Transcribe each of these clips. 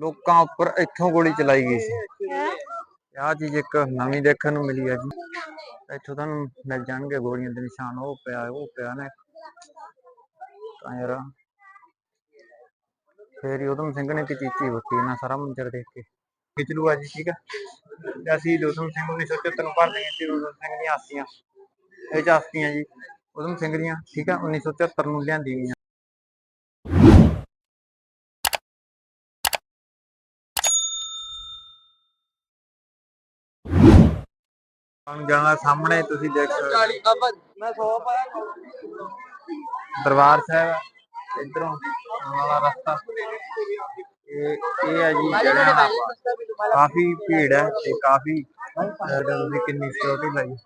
ਲੋਕਾਂ ਉੱਪਰ ਇੱਥੋਂ ਗੋਲੀ ਚਲਾਈ ਗਈ ਸੀ। ਆਹ ਚੀਜ਼ ਇੱਕ ਨਵੀਂ ਦੇਖਣ ਨੂੰ ਮਿਲੀ ਹੈ ਜੀ। ਇੱਥੋਂ ਤੁਹਾਨੂੰ ਮਿਲ ਜਾਣਗੇ ਗੋਲੀਆਂ ਦੇ ਨਿਸ਼ਾਨ। ਉਹ ਪਿਆ ਉਹ ਪਿਆ ਨਾ ਤਾਂ ਯਾਰ ਫੇਰ ਹੀ ਉਦਮ ਸਿੰਘ ਨੇ ਚੀਚੀ ਉੱਠੀ ਨਾ ਸਾਰਾ ਮੰਜ਼ਰ ਦੇਖ ਕੇ। ਖਿੱਚ ਲੂਆ ਜੀ ਠੀਕ ਹੈ ਅਸੀਂ ਉਦਮ ਸਿੰਘ 1973 ਨੂੰ ਭਰਦੇ ਹਾਂ ਸੀ ਉਦਮ ਸਿੰਘ ਦੀਆਂ ਆਸਤੀਆਂ। ਇਹ ਚ ਜੀ ਉਦਮ ਸਿੰਘ ਦੀਆਂ ਠੀਕ ਹੈ 1973 ਨੂੰ ਲਿਆਂਦੀ ਗਈਆਂ। ਹੁਣ ਜਾਣਾ ਸਾਹਮਣੇ ਤੁਸੀਂ ਦੇਖ ਸਕਦੇ ਹੋ। ਮੈਂ 100 ਪਾਇਆ ਦਰਬਾਰ ਸਾਹਿਬ ਇਧਰੋਂ ਵਾਲਾ ਰਸਤਾ। ਇਹ ਇਹ ਹੈ ਜੀ ਜਿਹੜਾ ਕਾਫੀ ਭੀੜ ਹੈ ਤੇ ਕਾਫੀ ਅਹ ਤੁਸੀਂ ਕਿੰਨੀ ਸਿਕਿਉਰਿਟੀ ਲਾਈ।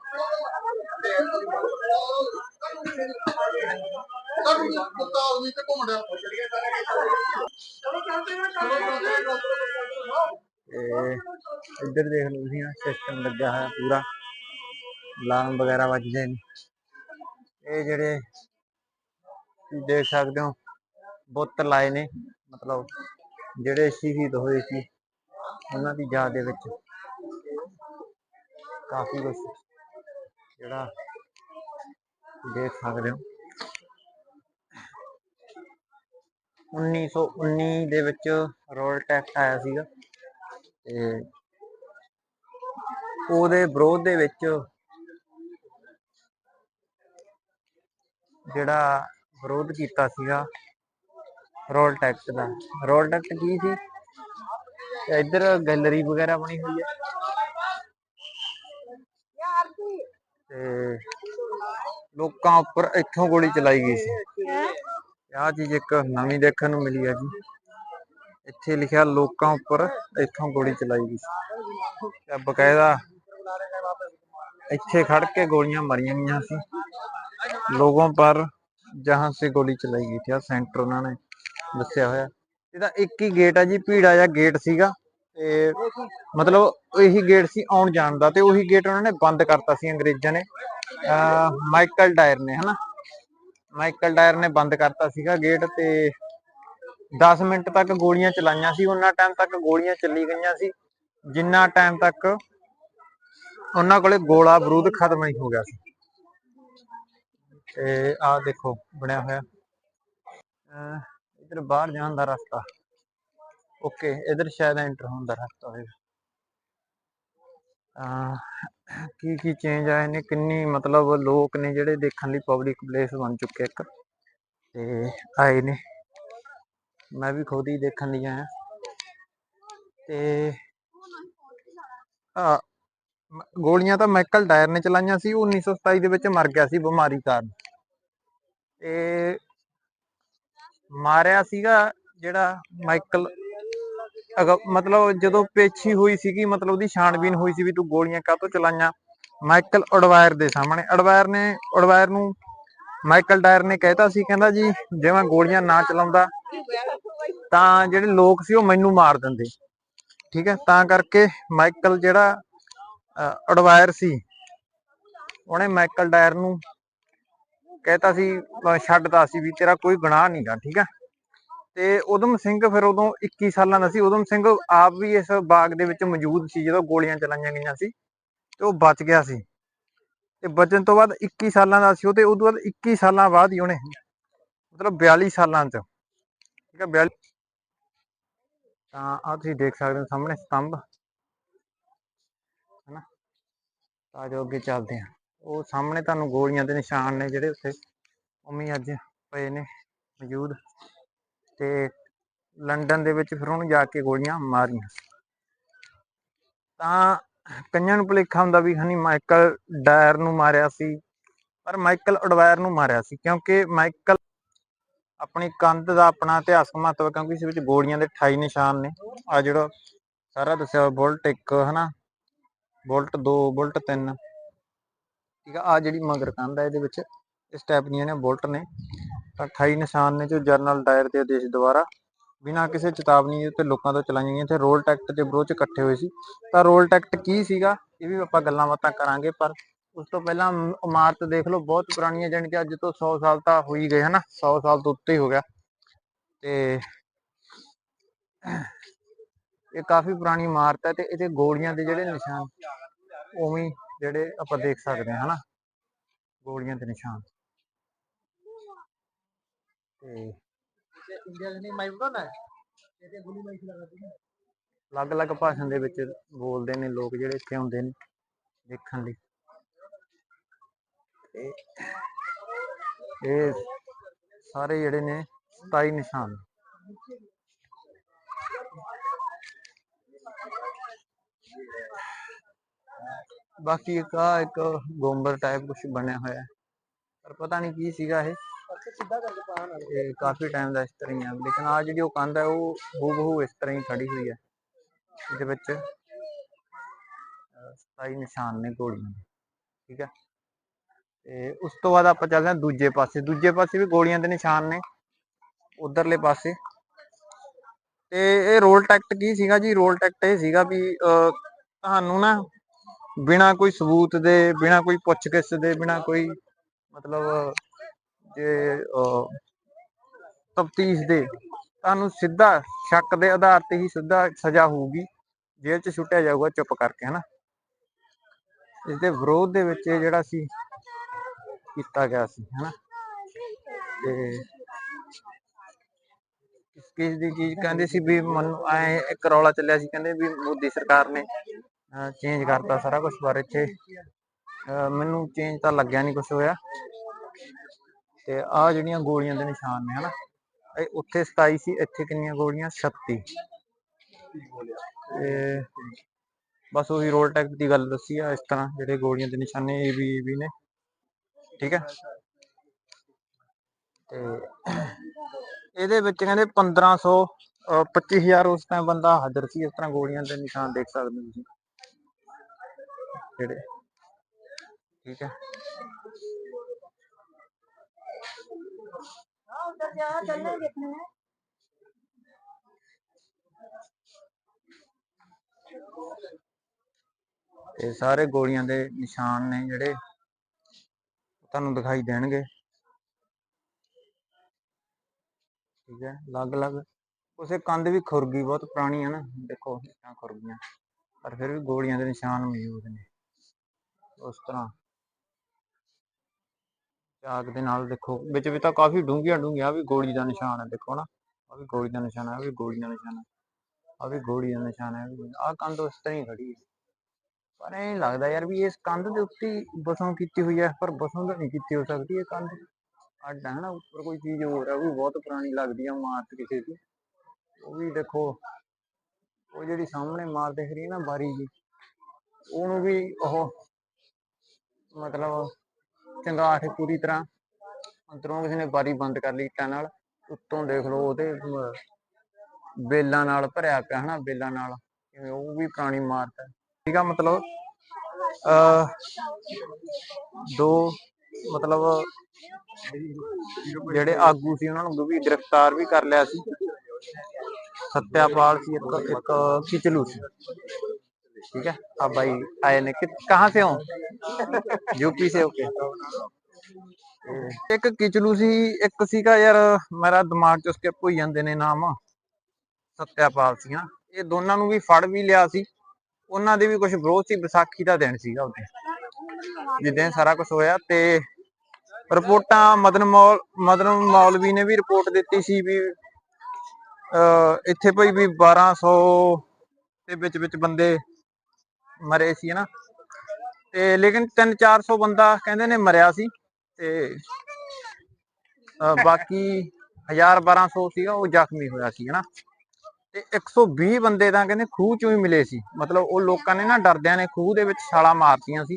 ਇੱਧਰ ਦੇਖ ਲਓ ਤੁਸੀਂ ਸਿਸਟਮ ਲੱਗਿਆ ਹੋਇਆ ਪੂਰਾ। ਅਲਾਰਮ ਵਗੈਰਾ ਵੱਜਦੇ ਨੇ। ਇਹ ਜਿਹੜੇ ਦੇਖ ਸਕਦੇ ਹੋ, ਬੁੱਤ ਲਾਏ ਨੇ, ਮਤਲਬ ਜਿਹੜੇ ਸ਼ਹੀਦ ਹੋਏ ਸੀ, ਉਹਨਾਂ ਦੀ ਯਾਦ ਦੇ ਵਿੱਚ। ਕਾਫੀ ਕੁਛ ਜਿਹੜਾ ਦੇਖ ਸਕਦੇ ਹੋ। 1919 ਦੇ ਵਿੱਚ ਰੋਲ ਟੈਕਸ ਆਇਆ ਸੀਗਾ। ਤੇ ਉਹਦੇ ਵਿਰੋਧ ਦੇ ਵਿੱਚ ਜਿਹੜਾ ਵਿਰੋਧ ਕੀਤਾ ਸੀਗਾ, ਰੋਲ ਟੈਕਸ ਦਾ। ਰੋਲ ਟੈਕਸ ਕੀ ਸੀ? ਇੱਧਰ ਗੈਲਰੀ ਵਗੈਰਾ ਬਣੀ ਹੋਈ ਹੈ। ਤੇ ਲੋਕਾਂ ਉੱਪਰ ਇੱਥੋਂ ਗੋਲੀ ਚਲਾਈ ਗਈ ਸੀ। ਆਹ ਚੀਜ਼ ਇੱਕ ਨਵੀਂ ਦੇਖਣ ਨੂੰ ਮਿਲੀ ਹੈ ਜੀ। ਇੱਥੇ ਲਿਖਿਆ ਲੋਕਾਂ ਉੱਪਰ ਇੱਥੋਂ ਗੋਲੀ ਚਲਾਈ ਗਈ ਸੀ। ਤੇ ਬਕਾਇਦਾ ਇੱਥੇ ਖੜ ਕੇ ਗੋਲੀਆਂ ਮਾਰੀਆਂ ਗਈਆਂ ਸੀ। ਲੋਗੋਂ ਪਰ ਜਹਾਂ ਸੇ ਗੋਲੀ ਚਲਾਈ ਗਈ ਥੀ ਆ ਸੈਂਟਰ ਉਹਨਾਂ ਨੇ ਦੱਸਿਆ ਹੋਇਆ। ਇਹਦਾ ਇੱਕ ਹੀ ਗੇਟ ਆ ਜੀ, ਭੀੜਾ ਜਿਹਾ ਗੇਟ ਸੀਗਾ ਤੇ ਮਤਲਬ ਇਹੀ ਗੇਟ ਸੀ ਆਉਣ ਜਾਣ ਦਾ ਤੇ ਉਹੀ ਗੇਟ ਉਹਨਾਂ ਨੇ ਬੰਦ ਕਰਤਾ ਸੀ ਅੰਗਰੇਜ਼ਾਂ ਨੇ। ਅਹ ਮਾਈਕਲ ਡਾਇਰ ਨੇ, ਹਨਾ? ਮਾਈਕਲ ਡਾਇਰ ਨੇ ਬੰਦ ਕਰਤਾ ਸੀਗਾ ਗੇਟ ਤੇ 10 ਮਿੰਟ ਤੱਕ ਗੋਲੀਆਂ ਚਲਾਈਆਂ ਸੀ, ਉਹਨਾਂ ਟਾਈਮ ਤੱਕ ਗੋਲੀਆਂ ਚੱਲੀ ਗਈਆਂ ਸੀ, ਜਿੰਨਾ ਟਾਈਮ ਤੱਕ ਉਹਨਾਂ ਕੋਲੇ ਗੋਲਾ ਬਰੂਦ ਖਤਮ ਨਹੀਂ ਹੋ ਗਿਆ ਸੀ। ਤੇ ਆਹ ਦੇਖੋ, ਬਣਿਆ ਹੋਇਆ। ਇਧਰ ਬਾਹਰ ਜਾਣ ਦਾ ਰਸਤਾ। ਓਕੇ, ਇਧਰ ਸ਼ਾਇਦ ਐਂਟਰ ਹੋਣ ਦਾ ਰਸਤਾ ਹੋਵੇਗਾ ਅਹ ਕੀ ਕੀ ਚੇਂਜ ਆਏ ਨੇ ਕਿੰਨੀ ਮਤਲਬ ਲੋਕ ਨੇ ਜਿਹੜੇ ਦੇਖਣ ਲਈ ਪਬਲਿਕ ਪਲੇਸ ਬਣ ਚੁੱਕੇ ਇੱਕ। ਤੇ ਆਏ ਨੇ। ਮੈਂ ਵੀ ਖੁਦ ਹੀ ਦੇਖਣ ਲਈ ਆਇਆ। ਤੇ ਆ ਗੋਲੀਆਂ ਤਾਂ ਮਾਈਕਲ ਡਾਇਰ ਨੇ ਚਲਾਈਆਂ ਸੀ, ਉਹ 1927 ਦੇ ਵਿੱਚ ਮਰ ਗਿਆ ਸੀ ਬਿਮਾਰੀ ਕਾਰਨ। ਤੇ ਮਾਰਿਆ ਸੀਗਾ ਜਿਹੜਾ ਮਾਈਕਲ, ਅਗ- ਮਤਲਬ ਜਦੋਂ ਪੇਛੀ ਹੋਈ ਸੀਗੀ, ਮਤਲਬ ਉਹਦੀ ਛਾਣਬੀਨ ਹੋਈ ਸੀ ਵੀ ਤੂੰ ਗੋਲੀਆਂ ਕਾਹਤੋਂ ਚਲਾਈਆਂ? ਮਾਈਕਲ ਅਡਵਾਇਰ ਦੇ ਸਾਹਮਣੇ, ਅਡਵਾਇਰ ਨੇ, ਅਡਵਾਇਰ ਨੂੰ ਮਾਈਕਲ ਡਾਇਰ ਨੇ ਕਹਿਤਾ ਸੀ, ਕਹਿੰਦਾ ਜੀ, ਜੇ ਮੈਂ ਗੋਲੀਆਂ ਨਾ ਚਲਾਉਂਦਾ, ਤਾਂ ਜਿਹੜੇ ਲੋਕ ਸੀ ਉਹ ਮੈਨੂੰ ਮਾਰ ਦਿੰਦੇ। ਠੀਕ ਹੈ, ਤਾਂ ਕਰਕੇ ਮਾਈਕਲ ਜਿਹੜਾ ਅਹ ਅਡਵਾਇਰ ਸੀ। ਉਹਨੇ ਮਾਈਕਲ ਡਾਇਰ ਨੂੰ ਕਹਿਤਾ ਸੀ ਛੱਡਦਾ ਸੀ ਵੀ ਤੇਰਾ ਕੋਈ ਗੁਨਾਹ ਨਹੀਂਗਾ ਠੀਕ ਹੈ ਤੇ ਉਦਮ ਸਿੰਘ ਫਿਰ ਉਦੋਂ 21 ਸਾਲਾਂ ਦਾ ਸੀ। ਉਦਮ ਸਿੰਘ ਆਪ ਵੀ ਇਸ ਬਾਗ ਦੇ ਵਿੱਚ ਮੌਜੂਦ ਸੀ, ਜਦੋਂ ਗੋਲੀਆਂ ਚਲਾਈਆਂ ਗਈਆਂ ਸੀ ਤੇ ਉਹ ਬਚ ਗਿਆ ਸੀ। ਤੇ ਬਚਣ ਤੋਂ ਬਾਅਦ 21 ਸਾਲਾਂ ਦਾ ਸੀ ਉਹ ਤੇ ਉਦੋਂ ਬਾਅਦ 21 ਸਾਲਾਂ ਬਾਅਦ ਹੀ ਉਹਨੇ ਮਤਲਬ 42 ਸਾਲਾਂ ਚ, ਠੀਕ ਹੈ 42 ਤਾਂ ਆ ਤੁਸੀਂ ਦੇਖ ਸਕਦੇ ਹੋ ਸਾਹਮਣੇ ਸਤੰਭ ਹਨਾ ਤਾਂ ਜੋ ਅੱਗੇ ਚੱਲਦੇ ਹਾਂ ਉਹ ਸਾਹਮਣੇ ਤੁਹਾਨੂੰ ਗੋਲੀਆਂ ਦੇ ਨਿਸ਼ਾਨ ਨੇ ਜਿਹੜੇ ਉੱਥੇ ਉਵੇਂ ਅੱਜ ਪਏ ਨੇ ਮੌਜੂਦ। ਤੇ ਲੰਡਨ ਦੇ ਵਿੱਚ ਫਿਰ ਉਹਨੂੰ ਜਾ ਕੇ ਗੋਲੀਆਂ ਮਾਰੀਆਂ। ਤਾਂ ਕਈਆਂ ਨੂੰ ਭੁਲੇਖਾ ਹੁੰਦਾ ਵੀ ਹਨੀ ਮਾਈਕਲ ਡਾਇਰ ਨੂੰ ਮਾਰਿਆ ਸੀ, ਪਰ ਮਾਈਕਲ ਅਡਵਾਇਰ ਨੂੰ ਮਾਰਿਆ ਸੀ, ਕਿਉਂਕਿ ਮਾਈਕਲ ਆਪਣੀ ਕੰਧ ਦਾ ਆਪਣਾ ਇਤਿਹਾਸਕ ਮਹੱਤਵ ਕਿਉਂਕਿ ਇਸ ਵਿੱਚ ਗੋਲੀਆਂ ਦੇ 28 ਨਿਸ਼ਾਨ ਨੇ। ਆ ਜਿਹੜਾ ਸਾਰਾ ਦੱਸਿਆ ਹੋਇਆ ਬੁਲਟ 1 ਹਨਾ? ਬੁਲਟ 2 ਬੁਲਟ 3 ਠੀਕ ਆ ਆ ਜਿਹੜੀ ਮਗਰ ਕੰਧ ਹੈ ਇਹਦੇ ਵਿੱਚ ਇਸ ਨੇ ਬੁਲਟ ਨੇ। 28 ਨਿਸ਼ਾਨ ਨੇ ਜੋ ਜਨਰਲ ਡਾਇਰ ਦੇ ਆਦੇਸ਼ ਦੁਆਰਾ। ਬਿਨਾਂ ਕਿਸੇ ਚੇਤਾਵਨੀ ਦੇ ਉੱਤੇ ਲੋਕਾਂ ਤੋਂ ਚਲਾਈਆਂ ਗਈਆਂ। ਤੇ ਰੋਲ ਟੈਕਟ ਦੇ ਵਿਰੋਧ ਇਕੱਠੇ ਹੋਏ ਸੀ। ਤਾਂ ਰੋਲ ਟੈਕਟ ਕੀ ਸੀਗਾ? ਇਹ ਵੀ ਆਪਾਂ ਗੱਲਾਂ ਬਾਤਾਂ ਕਰਾਂਗੇ, ਪਰ ਉਸ ਤੋਂ ਪਹਿਲਾਂ ਇਮਾਰਤ ਦੇਖ ਲਓ, ਬਹੁਤ ਪੁਰਾਣੀ ਹੈ, ਜਾਣੀ ਕਿ ਅੱਜ ਤੋਂ 100 ਸਾਲ ਤਾਂ ਹੋ ਹੀ ਗਏ, ਹਨਾ? 100 ਸਾਲ ਤੋਂ ਉੱਤੇ ਹੀ ਹੋ ਗਿਆ। ਤੇ ਇਹ ਕਾਫੀ ਪੁਰਾਣੀ ਇਮਾਰਤ ਹੈ ਤੇ ਇਹਦੇ ਗੋਲੀਆਂ ਦੇ ਜਿਹੜੇ ਨਿਸ਼ਾਨ ਉਵੇਂ ਜਿਹੜੇ ਆਪਾਂ ਦੇਖ ਸਕਦੇ ਹਾਂ, ਹਨਾ? ਗੋਲੀਆਂ ਦੇ ਨਿਸ਼ਾਨ। ਤੇ ਅਲੱਗ-ਅਲੱਗ ਭਾਸ਼ਾ ਦੇ ਵਿੱਚ ਬੋਲਦੇ ਨੇ ਲੋਕ ਜਿਹੜੇ ਇੱਥੇ ਆਉਂਦੇ ਨੇ ਦੇਖਣ ਲਈ। ਤੇ ਇਹ ਸਾਰੇ ਜਿਹੜੇ ਨੇ 27 ਨਿਸ਼ਾਨ। ਬਾਕੀ ਇੱਕ ਆ ਇੱਕ ਗੋਂਬਰ ਟਾਈਪ ਕੁਝ ਬਣਿਆ ਹੋਇਆ। ਹੈ ਪਰ ਪਤਾ ਨਹੀਂ ਕੀ ਸੀਗਾ ਇਹ। ਇਹ ਕਾਫੀ ਟਾਈਮ ਦਾ ਇਸ ਤਰ੍ਹਾਂ ਹੀ ਆ। ਲੇਕਿਨ ਆ ਜਿਹੜੀ ਉਹ ਕੰਧ ਹੈ ਉਹ ਹੂਬਹੂ ਇਸ ਤਰ੍ਹਾਂ ਹੀ ਖੜੀ ਹੋਈ ਹੈ ਇਹਦੇ ਵਿੱਚ 27 ਨਿਸ਼ਾਨ ਨੇ ਗੋਲੀਆਂ ਦੇ। ਠੀਕ ਹੈ ਤੇ ਉਸ ਤੋਂ ਬਾਅਦ ਆਪਾਂ ਚੱਲਦੇ ਹਾਂ ਦੂਜੇ ਪਾਸੇ। ਦੂਜੇ ਪਾਸੇ ਵੀ ਗੋਲੀਆਂ ਦੇ ਨਿਸ਼ਾਨ ਨੇ। ਉਧਰਲੇ ਪਾਸੇ। ਤੇ ਇਹ ਰੋਲ ਟੈਕਟ ਕੀ ਸੀਗਾ ਜੀ? ਰੋਲ ਟੈਕਟ ਇਹ ਸੀਗਾ ਵੀ ਤੁਹਾਨੂੰ ਨਾ ਬਿਨਾ ਕੋਈ ਸਬੂਤ ਦੇ, ਬਿਨਾ ਕੋਈ ਪੁੱਛਗਿੱਛ ਦੇ, ਬਿਨਾ ਕੋਈ ਮਤਲਬ ਜੇ ਤਫਤੀਸ਼ ਦੇ, ਤੁਹਾਨੂੰ ਸਿੱਧਾ ਸ਼ੱਕ ਦੇ ਆਧਾਰ ਤੇ ਹੀ ਸਿੱਧਾ ਸਜ਼ਾ ਹੋਊਗੀ, ਜੇਲ੍ਹ 'ਚ ਸੁੱਟਿਆ ਜਾਊਗਾ ਚੁੱਪ ਕਰਕੇ, ਹਨਾ? ਇਸ ਦੇ ਵਿਰੋਧ ਦੇ ਵਿੱਚ ਇਹ ਜਿਹੜਾ ਸੀ, ਕੀਤਾ ਗਿਆ ਸੀ, ਹਨਾ? ਤੇ ਇਸ ਕੇਸ ਦੀ ਚੀਜ਼ ਕਹਿੰਦੇ ਸੀ ਵੀ ਮੈਨੂੰ, ਐ ਇੱਕ ਰੌਲਾ ਚੱਲਿਆ ਸੀ, ਕਹਿੰਦੇ ਵੀ ਮੋਦੀ ਸਰਕਾਰ ਨੇ ਚੇਂਜ ਕਰਤਾ ਸਾਰਾ ਕੁਝ ਪਰ ਇੱਥੇ। ਮੈਨੂੰ ਚੇਂਜ ਤਾਂ ਲੱਗਿਆ ਨਹੀਂ ਕੁਝ ਹੋਇਆ। ਤੇ ਆ ਜਿਹੜੀਆਂ ਗੋਲੀਆਂ ਦੇ ਨਿਸ਼ਾਨ ਨੇ, ਹਨਾ, ਇਹ ਉੱਥੇ 27 ਸੀ, ਇੱਥੇ ਕਿੰਨੀਆਂ ਗੋਲੀਆਂ? 36 ਤੇ ਬਸ ਉਹੀ ਰੋਲ ਟੈਕ ਦੀ ਗੱਲ ਦੱਸੀ ਆ, ਇਸ ਤਰ੍ਹਾਂ ਜਿਹੜੇ ਗੋਲੀਆਂ ਦੇ ਨਿਸ਼ਾਨੇ ਏ ਵੀ ਵੀ ਨੇ। ਠੀਕ ਹੈ? ਤੇ ਇਹਦੇ ਵਿੱਚ ਕਹਿੰਦੇ 1500 ਅਹ 25000 ਉਸ ਟਾਈਮ ਬੰਦਾ ਹਾਜ਼ਰ ਸੀ, ਇਸ ਤਰ੍ਹਾਂ ਗੋਲੀਆਂ ਦੇ ਨਿਸ਼ਾਨ ਦੇਖ ਸਕਦੇ ਹੋ ਤੁਸੀਂ। ਜਿਹੜੇ ਠੀਕ ਹੈ ਇਹ ਸਾਰੇ ਗੋਲੀਆਂ ਦੇ ਨਿਸ਼ਾਨ ਨੇ ਜਿਹੜੇ ਤੁਹਾਨੂੰ ਦਿਖਾਈ ਦੇਣਗੇ ਠੀਕ ਹੈ ਅਲੱਗ-ਅਲੱਗ ਉਸੇ ਕੰਧ ਵੀ ਖੁਰ ਗਈ ਬਹੁਤ ਪੁਰਾਣੀ ਹੈ ਨਾ ਦੇਖੋ ਇੱਟਾਂ ਖੁਰ ਗਈਆਂ ਪਰ ਫਿਰ ਵੀ ਗੋਲੀਆਂ ਦੇ ਨਿਸ਼ਾਨ ਮੌਜੂਦ ਨੇ ਉਸ ਤਰ੍ਹਾਂ। ਚਾਕ ਦੇ ਨਾਲ ਦੇਖੋ, ਵਿੱਚ ਵੀ ਤਾਂ ਕਾਫੀ ਡੂੰਘੀਆਂ ਡੂੰਘੀਆਂ ਵੀ ਗੋਲੀ ਦਾ ਨਿਸ਼ਾਨ ਹੈ, ਦੇਖੋ ਨਾ। ਆ ਵੀ ਗੋਲੀ ਦਾ ਨਿਸ਼ਾਨ ਹੈ ਆ ਵੀ ਗੋਲੀ ਦਾ ਨਿਸ਼ਾਨ ਹੈ। ਆ ਵੀ ਗੋਲੀ ਦਾ ਨਿਸ਼ਾਨ ਹੈ ਆ ਕੰਧ ਉਸ ਤਰ੍ਹਾਂ ਹੀ ਖੜੀ ਹੈ। ਪਰ ਇਹ ਲੱਗਦਾ ਯਾਰ ਵੀ ਇਸ ਕੰਧ ਦੇ ਉੱਤੇ ਬਸੋਂ ਕੀਤੀ ਹੋਈ ਹੈ, ਪਰ ਬਸੋਂ ਤਾਂ ਨਹੀਂ ਕੀਤੀ ਹੋ ਸਕਦੀ ਇਹ ਕੰਧ। ਅੱਡ ਹੈ ਨਾ, ਉੱਪਰ ਕੋਈ ਚੀਜ਼ ਹੋਰ ਹੈ, ਉਹ ਵੀ ਬਹੁਤ ਪੁਰਾਣੀ ਲੱਗਦੀ ਆ ਇਮਾਰਤ ਕਿਸੇ ਦੀ। ਉਹ ਵੀ ਦੇਖੋ, ਉਹ ਜਿਹੜੀ ਸਾਹਮਣੇ ਇਮਾਰਤ ਦਿਖ ਰਹੀ ਹੈ ਨਾ ਬਾਰੀ ਜੀ, ਉਹਨੂੰ ਵੀ ਉਹ ਮਤਲਬ ਚੰਗਾਠ ਪੂਰੀ ਤਰ੍ਹਾਂ। ਅੰਦਰੋਂ ਕਿਸੇ ਨੇ ਬਾਰੀ ਬੰਦ ਕਰ ਲਈ ਇੱਟਾਂ ਨਾਲ, ਉੱਤੋਂ ਦੇਖ ਲਓ ਉਹਦੇ ਬੇਲਾਂ ਨਾਲ ਭਰਿਆ ਪਿਆ ਹਨਾ, ਬੇਲਾਂ ਨਾਲ। ਜਿਵੇਂ ਉਹ ਵੀ ਪੁਰਾਣੀ ਇਮਾਰਤ ਠੀਕ ਆ ਮਤਲਬ ਅ ਦੋ ਮਤਲਬ ਜਿਹੜੇ ਆਗੂ ਸੀ ਉਹਨਾਂ ਨੂੰ ਵੀ ਗ੍ਰਿਫਤਾਰ ਵੀ ਕਰ ਲਿਆ ਸੀ। ਸਤਿਆਪਾਲ ਸੀ ਇੱਕ ਇੱਕ ਕਿਚਲੂ ਸੀ। ठीक है अब भाई आए ने कि कहाँ से हो यूपी से ओके ਇੱਕ ਕਿਚਲੂ ਸੀ ਇੱਕ ਸੀਗਾ ਯਾਰ ਮੇਰਾ ਦਿਮਾਗ ਚ ਸਕਿਪ ਹੋਈ ਜਾਂਦੇ ਨੇ ਨਾਮ ਸਤਿਆਪਾਲ ਸੀ ਹਾਂ ਇਹ ਦੋਨਾਂ ਨੂੰ ਵੀ ਫੜ ਵੀ ਲਿਆ ਸੀ ਉਹਨਾਂ ਦੇ ਵੀ ਕੁਝ ਵਿਰੋਧ ਸੀ ਵਿਸਾਖੀ ਦਾ ਦਿਨ ਸੀਗਾ ਉਹਦੇ ਜਿੱਦਾਂ ਸਾਰਾ ਕੁਝ ਹੋਇਆ ਤੇ ਰਿਪੋਰਟਾਂ ਮਦਨ ਮੌਲ ਮਦਨ ਮੌਲਵੀ ਨੇ ਵੀ ਰਿਪੋਰਟ ਦਿੱਤੀ ਸੀ ਵੀ ਅਹ ਇੱਥੇ ਭਾਈ ਵੀ 1200 ਦੇ ਵਿੱਚ ਵਿੱਚ ਬੰਦੇ ਮਰੇ ਸੀ ਹਨਾ ਤੇ ਲੇਕਿਨ 3-400 ਬੰਦਾ ਕਹਿੰਦੇ ਨੇ ਮਰਿਆ ਸੀ ਤੇ, ਅਹ ਬਾਕੀ 1000-1200 ਸੀਗਾ, ਉਹ ਜ਼ਖਮੀ ਹੋਇਆ ਸੀ ਹਨਾ ਤੇ 120 ਬੰਦੇ ਤਾਂ ਕਹਿੰਦੇ ਖੂਹ ਚੋਂ ਹੀ ਮਿਲੇ ਸੀ, ਮਤਲਬ ਉਹ ਲੋਕਾਂ ਨੇ ਨਾ ਡਰਦਿਆਂ ਨੇ ਖੂਹ ਦੇ ਵਿੱਚ ਛਾਲਾਂ ਮਾਰਤੀਆਂ ਸੀ।